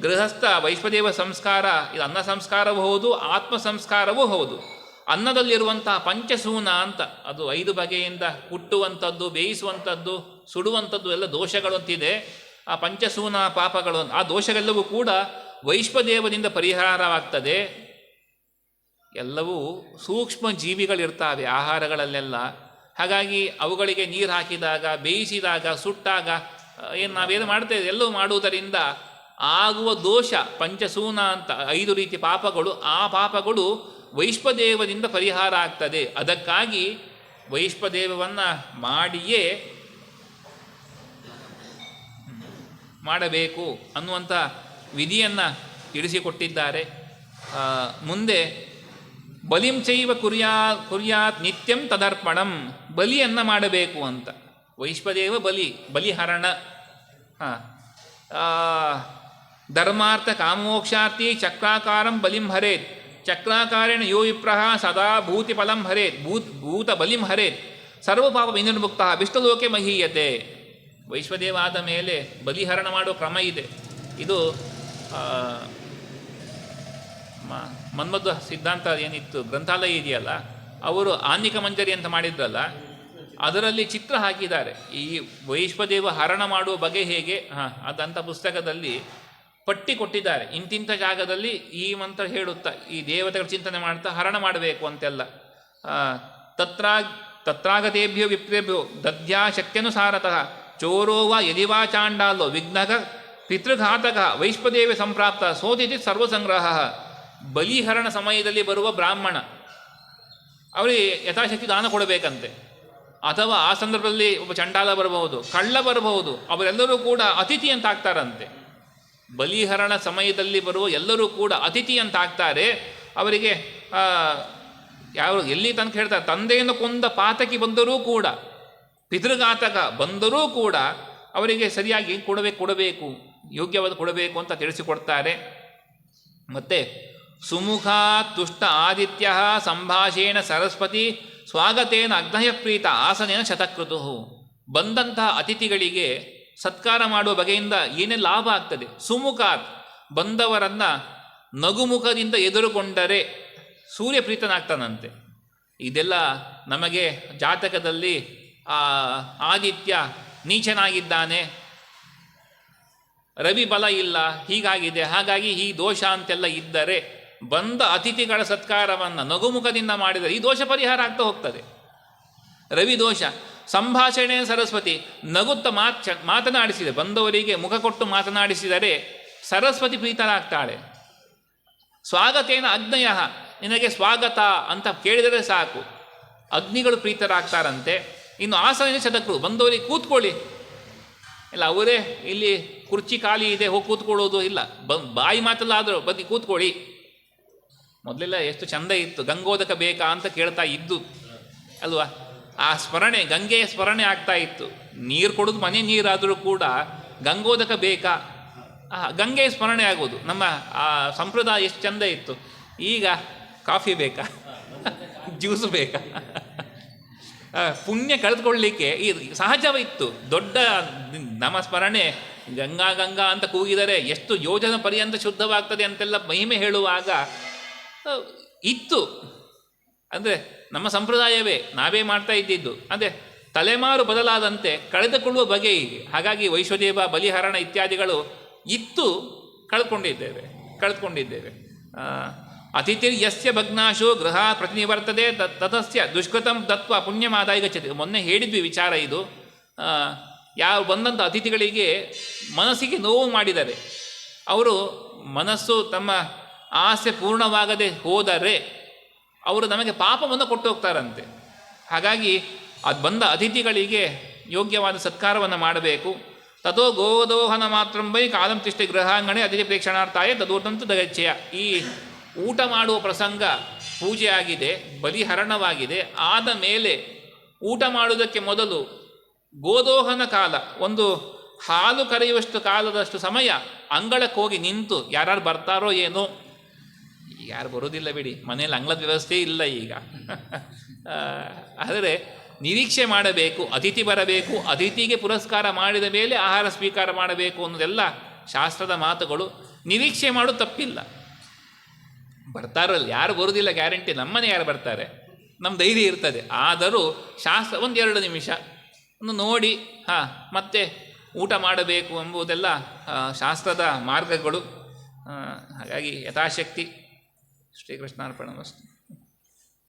ಗೃಹಸ್ಥ ವೈಶ್ವದೇವ ಸಂಸ್ಕಾರ, ಇದು ಅನ್ನ ಸಂಸ್ಕಾರವೂ ಹೌದು, ಆತ್ಮ ಸಂಸ್ಕಾರವೂ ಹೌದು. ಅನ್ನದಲ್ಲಿರುವಂತಹ ಪಂಚಸೂನ ಅಂತ, ಅದು ಐದು ಬಗೆಯಿಂದ ಹುಟ್ಟುವಂಥದ್ದು ಬೇಯಿಸುವಂಥದ್ದು, ಸುಡುವಂಥದ್ದು ಎಲ್ಲ ದೋಷಗಳು ಅಂತಿದೆ ಆ ಪಂಚಸೂನ ಪಾಪಗಳು ಆ ದೋಷಗಳೆಲ್ಲವೂ ಕೂಡ ವೈಶ್ವದೇವದಿಂದ ಪರಿಹಾರವಾಗ್ತದೆ. ಎಲ್ಲವೂ ಸೂಕ್ಷ್ಮ ಜೀವಿಗಳಿರ್ತಾವೆ ಆಹಾರಗಳಲ್ಲೆಲ್ಲ. ಹಾಗಾಗಿ ಅವುಗಳಿಗೆ ನೀರು ಹಾಕಿದಾಗ, ಬೇಯಿಸಿದಾಗ, ಸುಟ್ಟಾಗ, ಏನು ನಾವೇನು ಮಾಡ್ತೇವೆ ಎಲ್ಲವೂ ಮಾಡುವುದರಿಂದ ಆಗುವ ದೋಷ ಪಂಚಸೂನ ಅಂತ, ಐದು ರೀತಿ ಪಾಪಗಳು, ಆ ಪಾಪಗಳು ವೈಶ್ವದೇವದಿಂದ ಪರಿಹಾರ ಆಗ್ತದೆ. ಅದಕ್ಕಾಗಿ ವೈಶ್ವದೇವವನ್ನು ಮಾಡಿಯೇ ಮಾಡಬೇಕು ಅನ್ನುವಂಥ ವಿಧಿಯನ್ನು ತಿಳಿಸಿಕೊಟ್ಟಿದ್ದಾರೆ. ಮುಂದೆ ಬಲಿಂಚೈವ ಕುರಿಯಾ, ಕುರ್ಯಾ ಕುರ್ಯಾತ್ ನಿತ್ಯಂ ತದರ್ಪಣಂ, ಬಲಿಯನ್ನು ಮಾಡಬೇಕು ಅಂತ. ವೈಶ್ವದೇವ ಬಲಿ, ಬಲಿಹರಣ. ಹಾಂ. ಧರ್ಮಾರ್ಥ ಕಾಮೋಕ್ಷಾರ್ಥಿ ಚಕ್ರಾಕಾರಂ ಬಲಿಂ ಹರೇತ್. ಚಕ್ರಾಕಾರೇಣ ಯೋ ವಿಪ್ರಹ ಸದಾ ಭೂತಿಫಲಂ ಹರೇತ್ ಭೂತ್ ಭೂತ ಬಲಿಂ ಹರೇತ್. ಸರ್ವಪಾಪ ವಿನಿರ್ಮುಕ್ತ ವಿಷ್ಣುಲೋಕೆ ಮಹೀಯತೆ. ವೈಶ್ವದೇವ ಆದ ಮೇಲೆ ಬಲಿಹರಣ ಮಾಡೋ ಕ್ರಮ ಇದೆ. ಇದು ಆ, ಮ- ಮನ್ಮಧ್ವ ಸಿದ್ಧಾಂತ ಏನಿತ್ತು ಗ್ರಂಥಾಲಯ ಇದೆಯಲ್ಲ ಅವರು ಆನ್ನಿಕ ಮಂಜರಿ ಅಂತ ಮಾಡಿದ್ರಲ್ಲ ಅದರಲ್ಲಿ ಚಿತ್ರ ಹಾಕಿದ್ದಾರೆ. ಈ ವೈಶ್ವದೇವ ಹರಣ ಮಾಡುವ ಬಗೆ ಹೇಗೆ ಹಾಂ ಅದಂಥ ಪುಸ್ತಕದಲ್ಲಿ ಪಟ್ಟಿ ಕೊಟ್ಟಿದ್ದಾರೆ. ಇಂತಿಂಥ ಜಾಗದಲ್ಲಿ ಈ ಮಂತ್ರ ಹೇಳುತ್ತಾ, ಈ ದೇವತೆಗಳ ಚಿಂತನೆ ಮಾಡ್ತಾ ಹರಣ ಮಾಡಬೇಕು ಅಂತೆಲ್ಲ. ತತ್ರಾ, ತತ್ರಾಗತೇಭ್ಯೋ ವಿಪ್ರೇಭ್ಯೋ ದದ್ಯಾ ಚೋರೋ ವಾ ಯದಿವಾ ಚಾಂಡಾಲೋ ವಿಘ್ನಗ ಪಿತೃಘಾತಕ ವೈಶ್ವದೇವಿ ಸಂಪ್ರಾಪ್ತ ಸೋದಿತಿ ಸರ್ವಸಂಗ್ರಹ. ಬಲಿಹರಣ ಸಮಯದಲ್ಲಿ ಬರುವ ಬ್ರಾಹ್ಮಣ, ಅವರಿಗೆ ಯಥಾಶಕ್ತಿ ದಾನ ಕೊಡಬೇಕಂತೆ. ಅಥವಾ ಆ ಸಂದರ್ಭದಲ್ಲಿ ಒಬ್ಬ ಚಂಡಾಲ ಬರಬಹುದು, ಕಳ್ಳ ಬರಬಹುದು, ಅವರೆಲ್ಲರೂ ಕೂಡ ಅತಿಥಿ ಅಂತ ಆಗ್ತಾರಂತೆ ಬಲಿಹರಣ ಸಮಯದಲ್ಲಿ ಬರುವ ಎಲ್ಲರೂ ಕೂಡ ಅತಿಥಿ ಅಂತ ಆಗ್ತಾರೆ ಅವರಿಗೆ ಯಾವ ಎಲ್ಲಿ ತನಕ ಹೇಳ್ತಾರೆ, ತಂದೆಯನ್ನು ಕೊಂದ ಪಾತಕಿ ಬಂದರೂ ಕೂಡ, ಪಿತೃಘಾತಕ ಬಂದರೂ ಕೂಡ ಅವರಿಗೆ ಸರಿಯಾಗಿ ಕೊಡಬೇಕು ಕೊಡಬೇಕು, ಯೋಗ್ಯವಾದ ಕೊಡಬೇಕು ಅಂತ ತಿಳಿಸಿಕೊಡ್ತಾರೆ. ಮತ್ತು, ಸುಮುಖ ತುಷ್ಟ ಆದಿತ್ಯ ಸಂಭಾಷೇಣ ಸರಸ್ವತಿ ಸ್ವಾಗತೇನ ಅಗ್ನಯ ಪ್ರೀತ ಆಸನೇನ ಶತಕೃತು ಬಂದಂತಹ ಅತಿಥಿಗಳಿಗೆ ಸತ್ಕಾರ ಮಾಡುವ ಬಗೆಯಿಂದ ಏನೇ ಲಾಭ ಆಗ್ತದೆ ಸುಮುಖಾತ್ ಬಂದವರನ್ನ ನಗುಮುಖದಿಂದ ಎದುರುಗೊಂಡರೆ ಸೂರ್ಯ ಪ್ರೀತನಾಗ್ತಾನಂತೆ. ಇದೆಲ್ಲ ನಮಗೆ ಜಾತಕದಲ್ಲಿ ಆದಿತ್ಯ ನೀಚನಾಗಿದ್ದಾನೆ. ರವಿ ಬಲ ಇಲ್ಲ, ಹೀಗಾಗಿದೆ. ಹಾಗಾಗಿ ಈ ದೋಷ ಅಂತೆಲ್ಲ ಇದ್ದರೆ ಬಂದ ಅತಿಥಿಗಳ ಸತ್ಕಾರವನ್ನು ನಗುಮುಖದಿಂದ ಮಾಡಿದರೆ ಈ ದೋಷ ಪರಿಹಾರ ಆಗ್ತಾ ಹೋಗ್ತದೆ. ರವಿ ದೋಷ. ಸಂಭಾಷಣೆ ಸರಸ್ವತಿ ನಗುತ್ತ ಮಾತ್ ಮಾತನಾಡಿಸಿದೆ. ಬಂದವರಿಗೆ ಮುಖ ಕೊಟ್ಟು ಮಾತನಾಡಿಸಿದರೆ ಸರಸ್ವತಿ ಪ್ರೀತರಾಗ್ತಾಳೆ ಸ್ವಾಗತೇನ ಅಗ್ನಯ, ನಿನಗೆ ಸ್ವಾಗತ ಅಂತ ಕೇಳಿದರೆ ಸಾಕು. ಅಗ್ನಿಗಳು ಪ್ರೀತರಾಗ್ತಾರಂತೆ. ಇನ್ನು ಆಸನ ಶತಕರು ಬಂದವರಿಗೆ ಕೂತ್ಕೊಳ್ಳಿ. ಇಲ್ಲ, ಅವರೇ, ಇಲ್ಲಿ ಕುರ್ಚಿ ಖಾಲಿ ಇದೆ, ಹೋಗಿ ಕೂತ್ಕೊಳ್ಳೋದು ಇಲ್ಲ. ಬ, ಬಾಯಿ ಮಾತಲ್ಲಾದರೂ ಬನ್ನಿ, ಕೂತ್ಕೊಳ್ಳಿ. ಮೊದಲೆಲ್ಲ ಎಷ್ಟು ಚಂದ ಇತ್ತು, ಗಂಗೋದಕ ಬೇಕಾ ಅಂತ ಕೇಳ್ತಾ ಇದ್ದು. ಅಲ್ವಾ? ಆ ಸ್ಮರಣೆ, ಗಂಗೆಯ ಸ್ಮರಣೆ ಆಗ್ತಾ ಇತ್ತು. ನೀರು ಕೊಡೋದು ಮನೆ ನೀರಾದರೂ ಕೂಡ ಗಂಗೋದಕ ಬೇಕಾ? ಆ, ಗಂಗೆಯ ಸ್ಮರಣೆ ಆಗೋದು. ನಮ್ಮ, ಆ, ಸಂಪ್ರದಾಯ ಎಷ್ಟು ಚಂದ ಇತ್ತು. ಈಗ ಕಾಫಿ ಬೇಕಾ? ಜ್ಯೂಸ್ ಬೇಕಾ? ಪುಣ್ಯ ಕಳೆದುಕೊಳ್ಳಿಕ್ಕೆ ಈ ಸಹಜವಿತ್ತು. ದೊಡ್ಡ ನಮ್ಮ ಸ್ಮರಣೆ, ಗಂಗಾ ಗಂಗಾ ಅಂತ ಕೂಗಿದರೆ ಎಷ್ಟು ಯೋಜನ ಪರ್ಯಂತ ಶುದ್ಧವಾಗ್ತದೆ ಅಂತೆಲ್ಲ ಮಹಿಮೆ ಹೇಳುವಾಗ ಇತ್ತು. ಅಂದರೆ ನಮ್ಮ ಸಂಪ್ರದಾಯವೇ ನಾವೇ ಮಾಡ್ತಾ ಇದ್ದಿದ್ದು. ಅಂದರೆ ತಲೆಮಾರು ಬದಲಾದಂತೆ ಕಳೆದುಕೊಳ್ಳುವ ಬಗೆ ಇದೆ. ಹಾಗಾಗಿ ವೈಶ್ವದೇವ, ಬಲಿಹರಣ ಇತ್ಯಾದಿಗಳು ಇತ್ತು ಕಳ್ಕೊಂಡಿದ್ದೇವೆ ಕಳೆದುಕೊಂಡಿದ್ದೇವೆ ಯಸ್ಯ ಭಗ್ನಾಶು ಗೃಹ ಪ್ರತಿನಿವರ್ತದೆ ತತ್ ತತಸ್ಯ ದುಷ್ಕೃತಂ ತತ್ವ ಪುಣ್ಯಮಾದಾಯ ಗಚ್ಚತಿ. ಮೊನ್ನೆ ಹೇಳಿದ್ವಿ ವಿಚಾರ ಇದು. ಯಾವ ಬಂದಂಥ ಅತಿಥಿಗಳಿಗೆ ಮನಸ್ಸಿಗೆ ನೋವು ಮಾಡಿದರೆ, ಅವರು ಮನಸ್ಸು ತಮ್ಮ ಆಸೆ ಪೂರ್ಣವಾಗದೆ ಹೋದರೆ ಅವರು ನಮಗೆ ಪಾಪವನ್ನು ಕೊಟ್ಟು ಹೋಗ್ತಾರಂತೆ. ಹಾಗಾಗಿ ಅದು ಬಂದ ಅತಿಥಿಗಳಿಗೆ ಯೋಗ್ಯವಾದ ಸತ್ಕಾರವನ್ನು ಮಾಡಬೇಕು. ತಥೋ ಗೋದೋಹನ ಮಾತ್ರ ಬೈ ಕಾಲಂ ತಿಷ್ಟಿ ಗೃಹಾಂಗಣೆ ಅತಿಥಿ ಪ್ರೇಕ್ಷಣಾರ್ಥಾಯ ತದೂರ್ತಂತು ದಗಚ್ಚಯ ಈ ಊಟ ಮಾಡುವ ಪ್ರಸಂಗ ಪೂಜೆ ಆಗಿದೆ, ಬಲಿಹರಣವಾಗಿದೆ. ಆದ ಮೇಲೆ ಊಟ ಮಾಡುವುದಕ್ಕೆ ಮೊದಲು ಗೋದೋಹನ ಕಾಲ, ಒಂದು ಹಾಲು ಕರೆಯುವಷ್ಟು ಕಾಲದಷ್ಟು ಸಮಯ ಅಂಗಳಕ್ಕೆ ಹೋಗಿ ನಿಂತು ಯಾರು ಬರ್ತಾರೋ ಏನೋ ಯಾರು ಬರೋದಿಲ್ಲ ಬಿಡಿ. ಮನೇಲಿ ಅಂಗ್ಲದ ವ್ಯವಸ್ಥೆ ಇಲ್ಲ ಈಗ. ಆದರೆ ನಿರೀಕ್ಷೆ ಮಾಡಬೇಕು, ಅತಿಥಿ ಬರಬೇಕು, ಅತಿಥಿಗೆ ಪುರಸ್ಕಾರ ಮಾಡಿದ ಮೇಲೆ ಆಹಾರ ಸ್ವೀಕಾರ ಮಾಡಬೇಕು ಅನ್ನೋದೆಲ್ಲ ಶಾಸ್ತ್ರದ ಮಾತುಗಳು. ನಿರೀಕ್ಷೆ ಮಾಡು ತಪ್ಪಿಲ್ಲ. ಬರ್ತಾರಲ್ಲ ಯಾರು ಬರೋದಿಲ್ಲ ಗ್ಯಾರಂಟಿ, ನಮ್ಮನೆ ಯಾರು ಬರ್ತಾರೆ? ನಮ್ಮ ಧೈರ್ಯ ಇರ್ತದೆ. ಆದರೂ ಶಾಸ್ತ್ರ, ಒಂದೆರಡು ನಿಮಿಷ. ನೋಡಿ, ಹಾಂ, ಮತ್ತೆ ಊಟ ಮಾಡಬೇಕು ಎಂಬುದೆಲ್ಲ ಶಾಸ್ತ್ರದ ಮಾರ್ಗಗಳು. ಹಾಗಾಗಿ ಯಥಾಶಕ್ತಿ. శ్రీకృష్ణార్పణ వస్తుంది